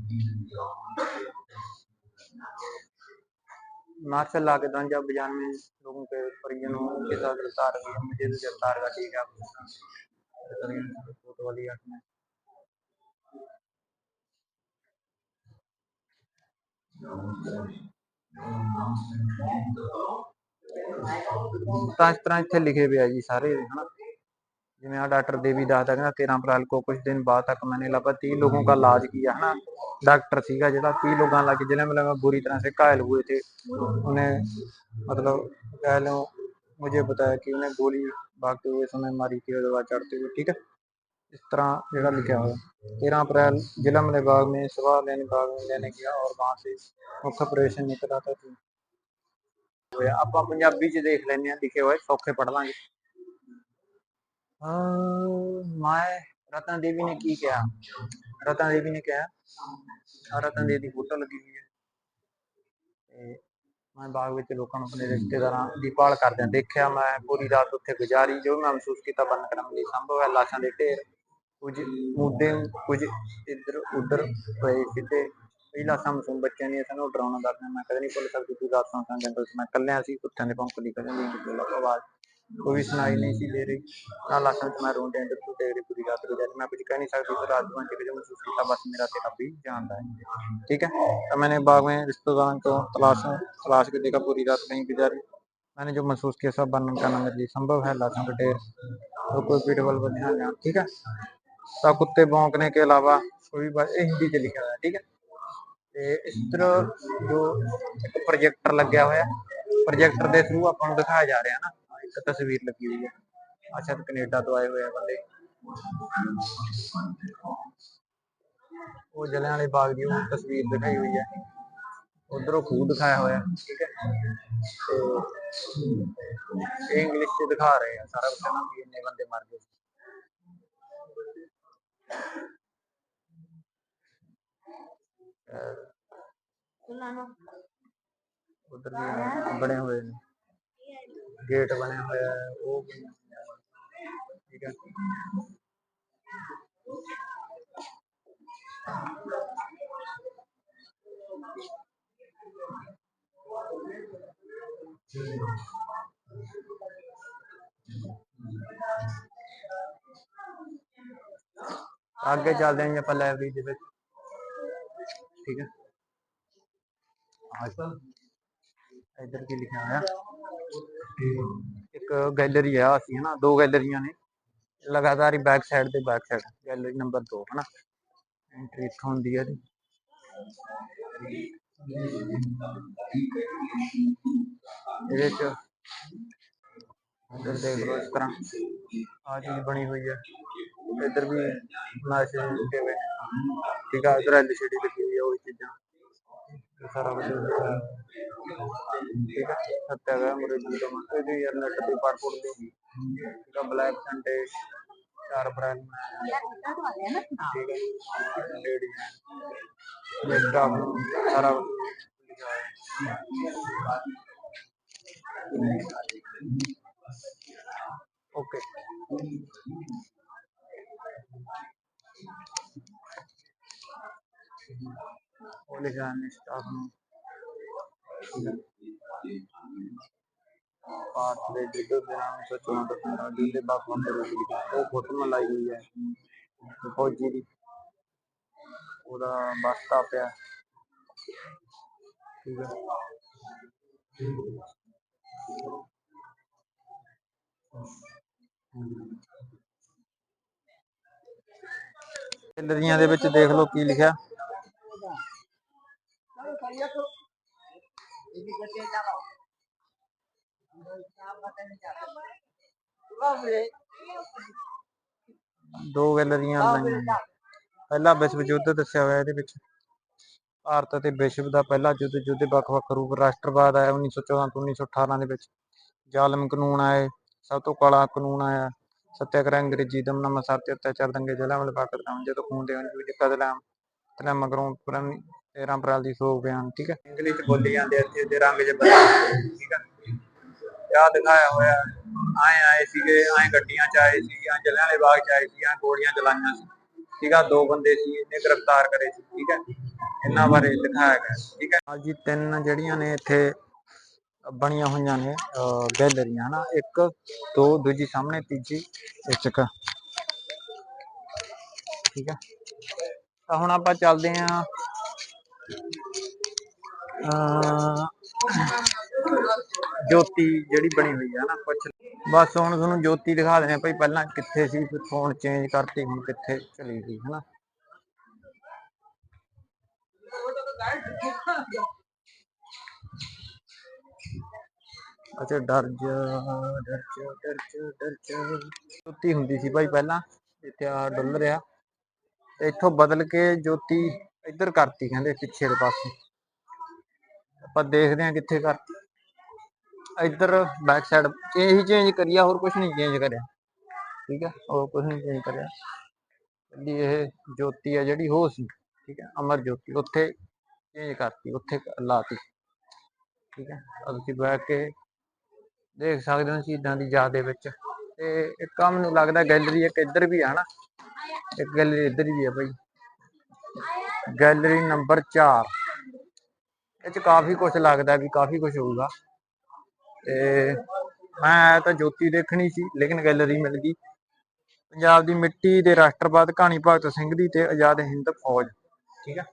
मार्शल ला के दौन जब बजान में लोगों के परिजनों के साथ गिरफ्तार किया मुझे भी गिरफ्तार का ठीक है ਤਾਂ ਇਸ ਤਰ੍ਹਾਂ ਇੱਥੇ ਲਿਖੇ ਹੋਏ ਆ ਜੀ ਸਾਰੇ ਹਨਾ ਜਿਵੇਂ ਆ ਡਾਕਟਰ ਦੇਵੀ ਦੱਸਦਾ ਕਹਿੰਦਾ 13 अप्रैल को कुछ दिन बाद तक मैंने लगभग 30 लोगों का इलाज किया है ना डॉक्टर सीगा ਜਿਹੜਾ 30 लोगों लग जिन्हें मतलब बुरी तरह से घायल हुए थे उन्हें मतलब कह लो मुझे बताया कि उन्हें गोली भागते हुए समय मारी थी और दवा चढ़ते हुए ठीक है इस तरह ਜਿਹੜਾ ਲਿਖਿਆ ਹੋਇਆ 13 अप्रैल जिला मलेबाग में सभा लेने बाग में लेने गया और वहां से मुख्य ऑपरेशन निकला था तो ਹੋਇਆ ਆਪਾਂ ਪੰਜਾਬੀ ਚ ਦੇਖ ਲੈਂਦੇ ਆ ਲਿਖੇ ਹੋਏ ਸੌਖੇ ਪੜ ਲਾਂਗੇ ਅਹ ਮੈਂ ਰਤਨ ਦੇਵੀ ਨੇ ਕੀ ਕਿਹਾ ਰਤਨ ਦੇਵੀ ਨੇ ਕਿਹਾ ਆਹ ਰਤਨ ਦੇਵੀ ਦੀ ਫੋਟੋ ਲੱਗੀ ਹੋਈ ਹੈ ਤੇ ਮੈਂ ਬਾਗ ਵਿੱਚ ਲੋਕਾਂ ਨੂੰ ਆਪਣੇ ਰਿਸ਼ਤੇਦਾਰਾਂ ਦੀ ਭਾਲ ਕਰਦਿਆਂ ਦੇਖਿਆ ਮੈਂ ਪੂਰੀ ਰਾਤ ਉੱਥੇ ਗੁਜ਼ਾਰੀ ਜੋ ਮੈਂ ਮਹਿਸੂਸ ਕੀਤਾ ਬੰਨ ਕਰਨ ਲਈ ਸੰਭਵ ਹੈ ਲਾਸ਼ਾਂ ਦੇ ਢੇਰ ਕੁਝ ਮੁੱਦੇ ਕੁਝ ਇੱਧਰ ਉੱਧਰ ਪਏ ਸਿੱਧੇ ਕਈ ਲਾਸ਼ਾਂ ਮਾਸੂਮ ਬੱਚਿਆਂ ਦੀਆਂ ਸਾਨੂੰ ਡਰਾਉਣਾ ਦੱਸਦਾ ਮੈਂ ਕਦੇ ਨਹੀਂ ਭੁੱਲ ਸਕਦੀ ਕਿ ਰਾਤਾਂ ਸਾਂ ਜੰਗਲ 'ਚ ਮੈਂ ਇਕੱਲਿਆਂ ਸੀ ਕੁੱਤਿਆਂ ਦੇ ਭੌਂਕ ਦੀ ਕਦੇ ਨਹੀਂ ਕੋਈ ਲੱਗ ਆਵਾਜ਼ ਕੋਈ ਵੀ ਸੁਣਾਈ ਨਹੀਂ ਸੀ ਦੇ ਰਹੀ ਨਾ ਲਾਸ਼ਾਂ 'ਚ ਮੈਂ ਰੋਂਦੇ ਆਂ ਤੇ ਤੇਰੀ ਪੂਰੀ ਰਾਤ ਗੁਜ਼ਾਰੀ ਮੈਂ ਕੁਝ ਕਹਿ ਨਹੀਂ ਸਕਦੀ ਪਰ ਰਾਤ ਨੂੰ ਜੋ ਮਹਿਸੂਸ ਕੀਤਾ ਬਸ ਮੇਰਾ ਤੇ ਰੱਬ ਹੀ ਜਾਣਦਾ है ठीक है तो मैंने बाग में रिश्तेदारों को तलाश तलाश के देखा पूरी रात नहीं गुजारी मैंने जो महसूस किया सब वर्णन करना मेरे लिए संभव है लाशों के ढेर और कोई पीठ बल पर ध्यान देना ठीक है तो कुत्ते भौंकने के अलावा कोई बात ये हिंदी ਚ ਲਿਖਿਆ ਹੋਇਆ ਠੀਕ ਹੈ ਤੇ ਇਸ ਤਰ੍ਹਾਂ ਜੋ ਇੱਕ ਪ੍ਰੋਜੈਕਟਰ ਲੱਗਿਆ ਹੋਇਆ ਪ੍ਰੋਜੈਕਟਰ ਦੇ ਥਰੂ ਆਪਾਂ ਨੂੰ ਦਿਖਾਇਆ ਜਾ ਰਿਹਾ ਨਾ ਆਹ ਇੱਕ ਤਸਵੀਰ ਲੱਗੀ ਹੋਈ ਹੈ ਆਹ ਸ਼ਾਇਦ ਕੈਨੇਡਾ ਤੋਂ ਆਏ ਹੋਏ ਆ ਬੰਦੇ ਉਹ ਜਲਿਆਂ ਵਾਲੇ ਬਾਗ ਦੀ ਉਹ ਤਸਵੀਰ ਦਿਖਾਈ ਹੋਈ ਹੈ ਉਧਰੋਂ ਖੂਹ ਦਿਖਾਇਆ ਹੋਇਆ ਠੀਕ ਹੈ ਤੇ ਇਹ ਇੰਗਲਿਸ਼ ਚ ਦਿਖਾ ਰਹੇ ਆ ਸਾਰਾ ਕੁਝ ਨਾ ਵੀ ਇੰਨੇ ਬੰਦੇ ਮਰ ਗਏ ਸੀ ਉਧਰ ਬਣੇ ਹੋਏ ਨੇ। ਗੇਟ ਬਣਿਆ ਹੋਇਆ ਹੈ ਉਹ ਠੀਕ ਹੈ ਅੱਗੇ ਚੱਲਦੇ ਹਾਂ ਜੀ ਆਪਾਂ ਲਾਇਬ੍ਰੇਰੀ ਦੇ ਵਿੱਚ। ਠੀਕ ਹੈ ਆਜਾ ਇੱਧਰ ਕੀ ਲਿਖਿਆ ਹੋਇਆ? ਇੱਕ ਗੈਲਰੀ ਆ, ਅਸੀਂ ਹਨਾ, ਦੋ ਗੈਲਰੀਆਂ ਨੇ। ਲਗਾਤਾਰ ਹੀ ਬੈਕ ਸਾਈਡ ਤੇ ਬੈਕ ਸਾਈਡ ਗੈਲਰੀ ਨੰਬਰ 2 ਹਨਾ। ਐਂਟਰੀ ਇੱਥੋਂ ਹੁੰਦੀ ਹੈ ਇਹਦੀ। ਇਹਦੇ ਚ ਇੱਧਰ ਦੇਖ ਲਓ ਇਸ ਤਰ੍ਹਾਂ। ਆ ਚੀਜ਼ ਬਣੀ ਹੋਈ ਹੈ ਇੱਧਰ ਵੀ ਮੈਸੇਜ ਲਿਖੇ ਹੋਏ ਨੇ ਠੀਕ ਆ ਇੱਧਰ ਐਲਸੀਡੀ ਲੱਗੀ ਹੋਈ ਹੈ ਉਹ ਚੀਜ਼ਾਂ। ਇਹ ਸਾਰਾ ਕੁਝ ਠੀਕ ਹੈ ਸੱਤਿਆ ਗਿਆ ਮੇਰੇ ਜੀ ਤੋਂ ਇਹ ਵੀ ਯਾਰ ਨੈਟ ਤੇ ਪੜ ਦੇ ਠੀਕ ਆ ਬਲੈਕ ਸੰਡੇ ਚਾਰ ਅਪ੍ਰੈਲ ਠੀਕ ਹੈ ਲੇਡੀ ਇਹ ਸਾਰਾ ओके ਉਹ ਲਿਖਿਆ ਨੇ ਸਟਾਫ ਨੂੰ ਭਾਰਤ ਦੇ ਜਿੱਦ ਦੇ ਨਾਮ ਸੋਚਣਾ ਤਾਂ ਦਿਲ ਦੇ ਬਾਪ ਨੂੰ ਰੂਪ ਲਿਖਿਆ ਉਹ ਫੋਟੋ ਲਾਈ ਹੋਈ ਹੈ ਤੇ ਫੌਜੀ ਦੀ ਉਹਦਾ ਬਸਤਾ ਪਿਆ ਠੀਕ ਹੈ ਗੈਲਰੀਆਂ ਦੇ ਵਿੱਚ ਦੇਖ ਲਓ ਕੀ ਲਿਖਿਆ ਦੋ ਗੈਲਰੀਆਂ ਨੇ। ਪਹਿਲਾ ਵਿਸ਼ਵ ਯੁੱਧ ਦੱਸਿਆ ਹੋਇਆ ਇਹਦੇ ਵਿੱਚ। ਭਾਰਤ ਅਤੇ ਵਿਸ਼ਵ ਦਾ ਪਹਿਲਾ ਯੁੱਧ ਯੁੱਧ ਦੇ ਵੱਖ-ਵੱਖ ਰੂਪ ਰਾਸ਼ਟਰਵਾਦ ਆਇਆ 1914 ਤੋਂ 1918 ਦੇ ਵਿੱਚ। ਜ਼ਾਲਮ ਕਾਨੂੰਨ ਆਏ ਸਭ ਤੋਂ ਕਾਲਾ ਕਾਨੂੰਨ ਆਇਆ। ਸੱਤਿਆਗ੍ਰਹਿ ਅੰਗਰੇਜ਼ੀ ਦਮਨਮਾ ਸਾਥੀ ਅਤਿਆਚਾਰ ਦੰਗੇ ਬਾਗ ਕਤਲਾਮ ਜਦੋਂ ਖੂਨ ਦੇ ਅੰਜ ਵਿੱਚ ਕਤਲਾਮ ਤੇ ਮਗਰੋਂ ਪੁਰਨ 13 ਅਪ੍ਰੈਲ ਦੀ ਸੋਗ ਬਿਆਨ ਠੀਕ ਹੈ? ਇੰਗਲਿਸ਼ ਬੋਲੀ ਜਾਂਦੇ ਇੱਥੇ ਦੇ ਰੰਗ ਚ ਬਦਲ ਠੀਕ ਹੈ? ਆ ਦਿਖਾਇਆ ਹੋਇਆ ਆਏ ਆਏ ਸੀਗੇ ਆਏ ਗੱਡੀਆਂ ਚ ਆਏ ਸੀ ਆ ਜਲਿਆਂਵਾਲੇ ਬਾਗ ਚ ਆਏ ਸੀ ਆ ਗੋਲੀਆਂ ਚਲਾਈਆਂ ਸੀ ਠੀਕ ਆ ਦੋ ਬੰਦੇ ਸੀ ਇਹਨੇ ਗ੍ਰਿਫਤਾਰ ਕਰੇ ਸੀ ਠੀਕ ਹੈ? ਇਹਨਾਂ ਬਾਰੇ ਦਿਖਾਇਆ ਗਿਆ ਠੀਕ ਹੈ? ਅੱਜ ਤਿੰਨ ਜਿਹੜੀਆਂ ਨੇ ਇੱਥੇ ਬਣੀਆਂ ਹੋਈਆਂ ਨੇ ਗੈਲਰੀਆਂ ਹਨਾ? ਇੱਕ ਦੋ ਦੂਜੀ ਸਾਹਮਣੇ ਤੀਜੀ ਇੱਕ ਠੀਕ ਹੈ? ਤਾਂ ਹੁਣ ਆਪਾਂ ਚੱਲਦੇ ਆਂ ਜੋਤੀ ਜਿਹੜੀ ਬਣੀ ਹੋਈ ਹੈ ਨਾ ਪੁੱਛ ਬਸ ਹੁਣ ਤੁਹਾਨੂੰ ਜੋਤੀ ਦਿਖਾ ਦਿੰਦੇ ਭਾਈ ਪਹਿਲਾਂ ਕਿੱਥੇ ਸੀ, ਫਿਰ ਫੋਨ ਚੇਂਜ ਕਰਤੀ ਹੁਣ ਕਿੱਥੇ ਚਲੀ ਗਈ, ਹਨਾ। ਅੱਛਾ, ਡਰ ਜਾ ਡਰ ਜਾ ਡਰ ਜਾ ਡਰ ਜਾ। ਜੋਤੀ ਹੁੰਦੀ ਸੀ ਭਾਈ ਪਹਿਲਾਂ ਇੱਥੇ ਆ ਡੁੱਲ ਰਿਹਾ। ਇੱਥੋਂ ਬਦਲ ਕੇ ਜੋਤੀ ਇੱਧਰ ਕਰਤੀ ਕਹਿੰਦੇ ਪਿੱਛੇ ਦੇ ਪਾਸੇ। ਆਪਾਂ ਦੇਖਦੇ ਹਾਂ ਕਿੱਥੇ ਕਰਤੀ। ਇੱਧਰ ਬੈਕ ਸਾਈਡ ਇਹੀ ਚੇਂਜ ਕਰੀਆ, ਹੋਰ ਕੁਝ ਨਹੀਂ ਚੇਂਜ ਕਰਿਆ। ਠੀਕ ਹੈ, ਹੋਰ ਕੁਝ ਨਹੀਂ ਚੇਂਜ ਕਰਿਆ। ਜਿਹੜੀ ਇਹ ਜੋਤੀ ਆ ਜਿਹੜੀ ਹੋ ਸੀ, ਠੀਕ ਹੈ, ਅਮਰ ਜੋਤੀ, ਉੱਥੇ ਚੇਂਜ ਕਰਤੀ, ਉੱਥੇ ਲਾਤੀ। ਠੀਕ ਹੈ, ਤਾਂ ਤੁਸੀਂ ਬੈਠ ਕੇ ਦੇਖ ਸਕਦੇ ਹੋ ਚੀਜ਼ਾਂ ਦੀ ਯਾਦ ਦੇ ਵਿੱਚ। ਤੇ ਇੱਕ ਕੰਮ ਮੈਨੂੰ ਲੱਗਦਾ ਗੈਲਰੀ ਇੱਕ ਇੱਧਰ ਵੀ ਆ ਨਾ। ਇੱਕ ਗੈਲਰੀ ਇੱਧਰ ਵੀ ਆ ਭਾਈ ਗੈਲਰੀ ਨੰਬਰ 4 ਇਹ ਚ ਕਾਫੀ ਕੁਝ ਲੱਗਦਾ ਵੀ ਕਾਫੀ ਕੁਝ ਹੋਊਗਾ। ਤੇ ਮੈਂ ਤਾਂ ਜੋਤੀ ਦੇਖਣੀ ਸੀ, ਲੇਕਿਨ ਗੈਲਰੀ ਮਿਲ ਗਈ। ਪੰਜਾਬ ਦੀ ਮਿੱਟੀ ਦੇ ਰਾਸ਼ਟਰਵਾਦ ਕਹਾਣੀ ਭਗਤ ਸਿੰਘ ਦੀ ਤੇ ਆਜ਼ਾਦ ਹਿੰਦ ਫੌਜ। ਠੀਕ ਹੈ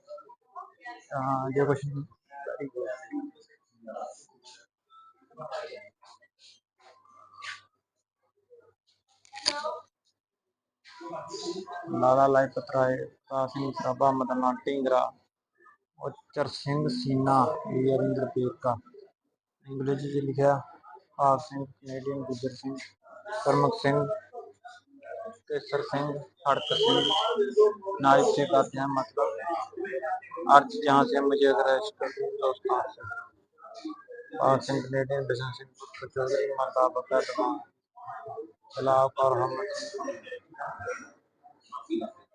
ਤਾਂ ਜੇ ਕੁਝ ਲਾਲਾ ਲਾਜਪਤ ਰਾਏ ਕਾਸਿਮ ਸਰਾਭਾ ਮਦਨਾ ਢੀਂਗਰਾ ਉਚਰ ਸਿੰਘ ਸੀਨਾ ਵੀਰਿੰਦਰ ਪੀਰਕਾ ਅੰਗਰੇਜ਼ੀ ਚ ਲਿਖਿਆ ਭਾਗ ਸਿੰਘ ਕੈਨੇਡੀਅਨ ਗੁੱਜਰ ਸਿੰਘ ਕਰਮਕ ਸਿੰਘ ਕੇਸਰ ਸਿੰਘ ਹੜਕ ਸਿੰਘ नायब से कहते हैं मतलब अर्थ जहाँ से मुझे अगर इसका तो उसका और सिंह कनेडियन बिजन सिंह पुत्र चौधरी माता बकर दमान खिलाफ और हम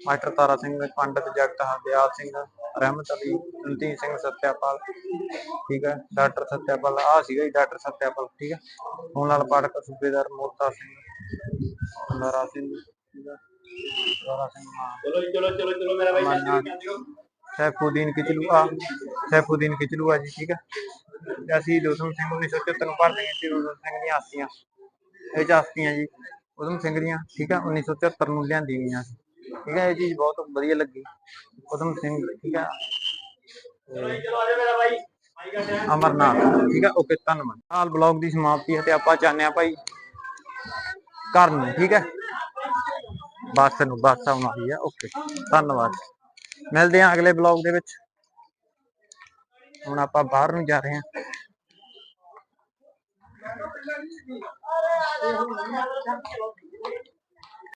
ਮਾਸਟਰ ਤਾਰਾ ਸਿੰਘ ਪੰਡਤ ਜਗਤ ਹਰਦਿਆਲ ਸਿੰਘ ਰਹਿਮਤ ਅਲੀ ਰਣਜੀਤ ਸਿੰਘ ਸਤਿਆਪਾਲ ਠੀਕ ਹੈ ਡਾਕਟਰ ਸਤਿਆਪਾਲ ਆ ਸੀਗਾ ਜੀ ਡਾਕਟਰ ਸਤਿਆਪਾਲ ਠੀਕ ਹੈ। ਹੁਣ ਨਾਲ ਪਾਠਕ ਸੂਬੇਦਾਰ ਮੋਰਤਾ ਸਿੰਘ ਨਰਾ ਸਿੰਘ ਦਾਰਾ ਸਿੰਘ ਚਲੋ ਚਲੋ ਚਲੋ ਚਲੋ ਮੇਰਾ ਮਾਨਾ ਸੈਫੂਦੀਨ ਕਿਚਲੂਆ ਸੈਫੂਦੀਨ ਕਿਚਲੂਆ ਜੀ ਠੀਕ ਹੈ। ਅਸੀਂ ਉਦਮ ਸਿੰਘ 1974 ਨੂੰ ਭਰਦੇ ਹਾਂ ਸੀ ਉਦਮ ਸਿੰਘ ਦੀਆਂ ਆਸਤੀਆਂ। ਇਹ ਚ ਆਸਤੀਆਂ ਜੀ ਉਦਮ ਸਿੰਘ ਦੀਆਂ ਠੀਕ ਹੈ। 1974 ਨੂੰ ਲਿਆਂਦੀ ਗਈਆਂ ਸੀ। ਠੀਕ ਹੈ ਇਹ ਚੀਜ਼ ਬਹੁਤ ਵਧੀਆ ਲੱਗੀ। ਉਦਮ ਸਿੰਘ, ਠੀਕ ਹੈ ਅਮਰਨਾਥ, ਠੀਕ ਹੈ ਓਕੇ, ਧੰਨਵਾਦ। ਹਾਲ ਬਲੌਗ ਦੀ ਸਮਾਪਤੀ ਹੈ ਤੇ ਆਪਾਂ ਚਾਹੁੰਦੇ ਹਾਂ ਭਾਈ ਘਰ ਨੂੰ, ਠੀਕ ਹੈ ਬੱਸ ਨੂੰ, ਬੱਸ ਆਉਣ ਵਾਲੀ ਹੈ ਓਕੇ, ਧੰਨਵਾਦ। ਮਿਲਦੇ ਹਾਂ ਅਗਲੇ ਬਲੌਗ ਦੇ ਵਿੱਚ। ਹੁਣ ਆਪਾਂ ਬਾਹਰ ਨੂੰ ਜਾ ਰਹੇ ਹਾਂ।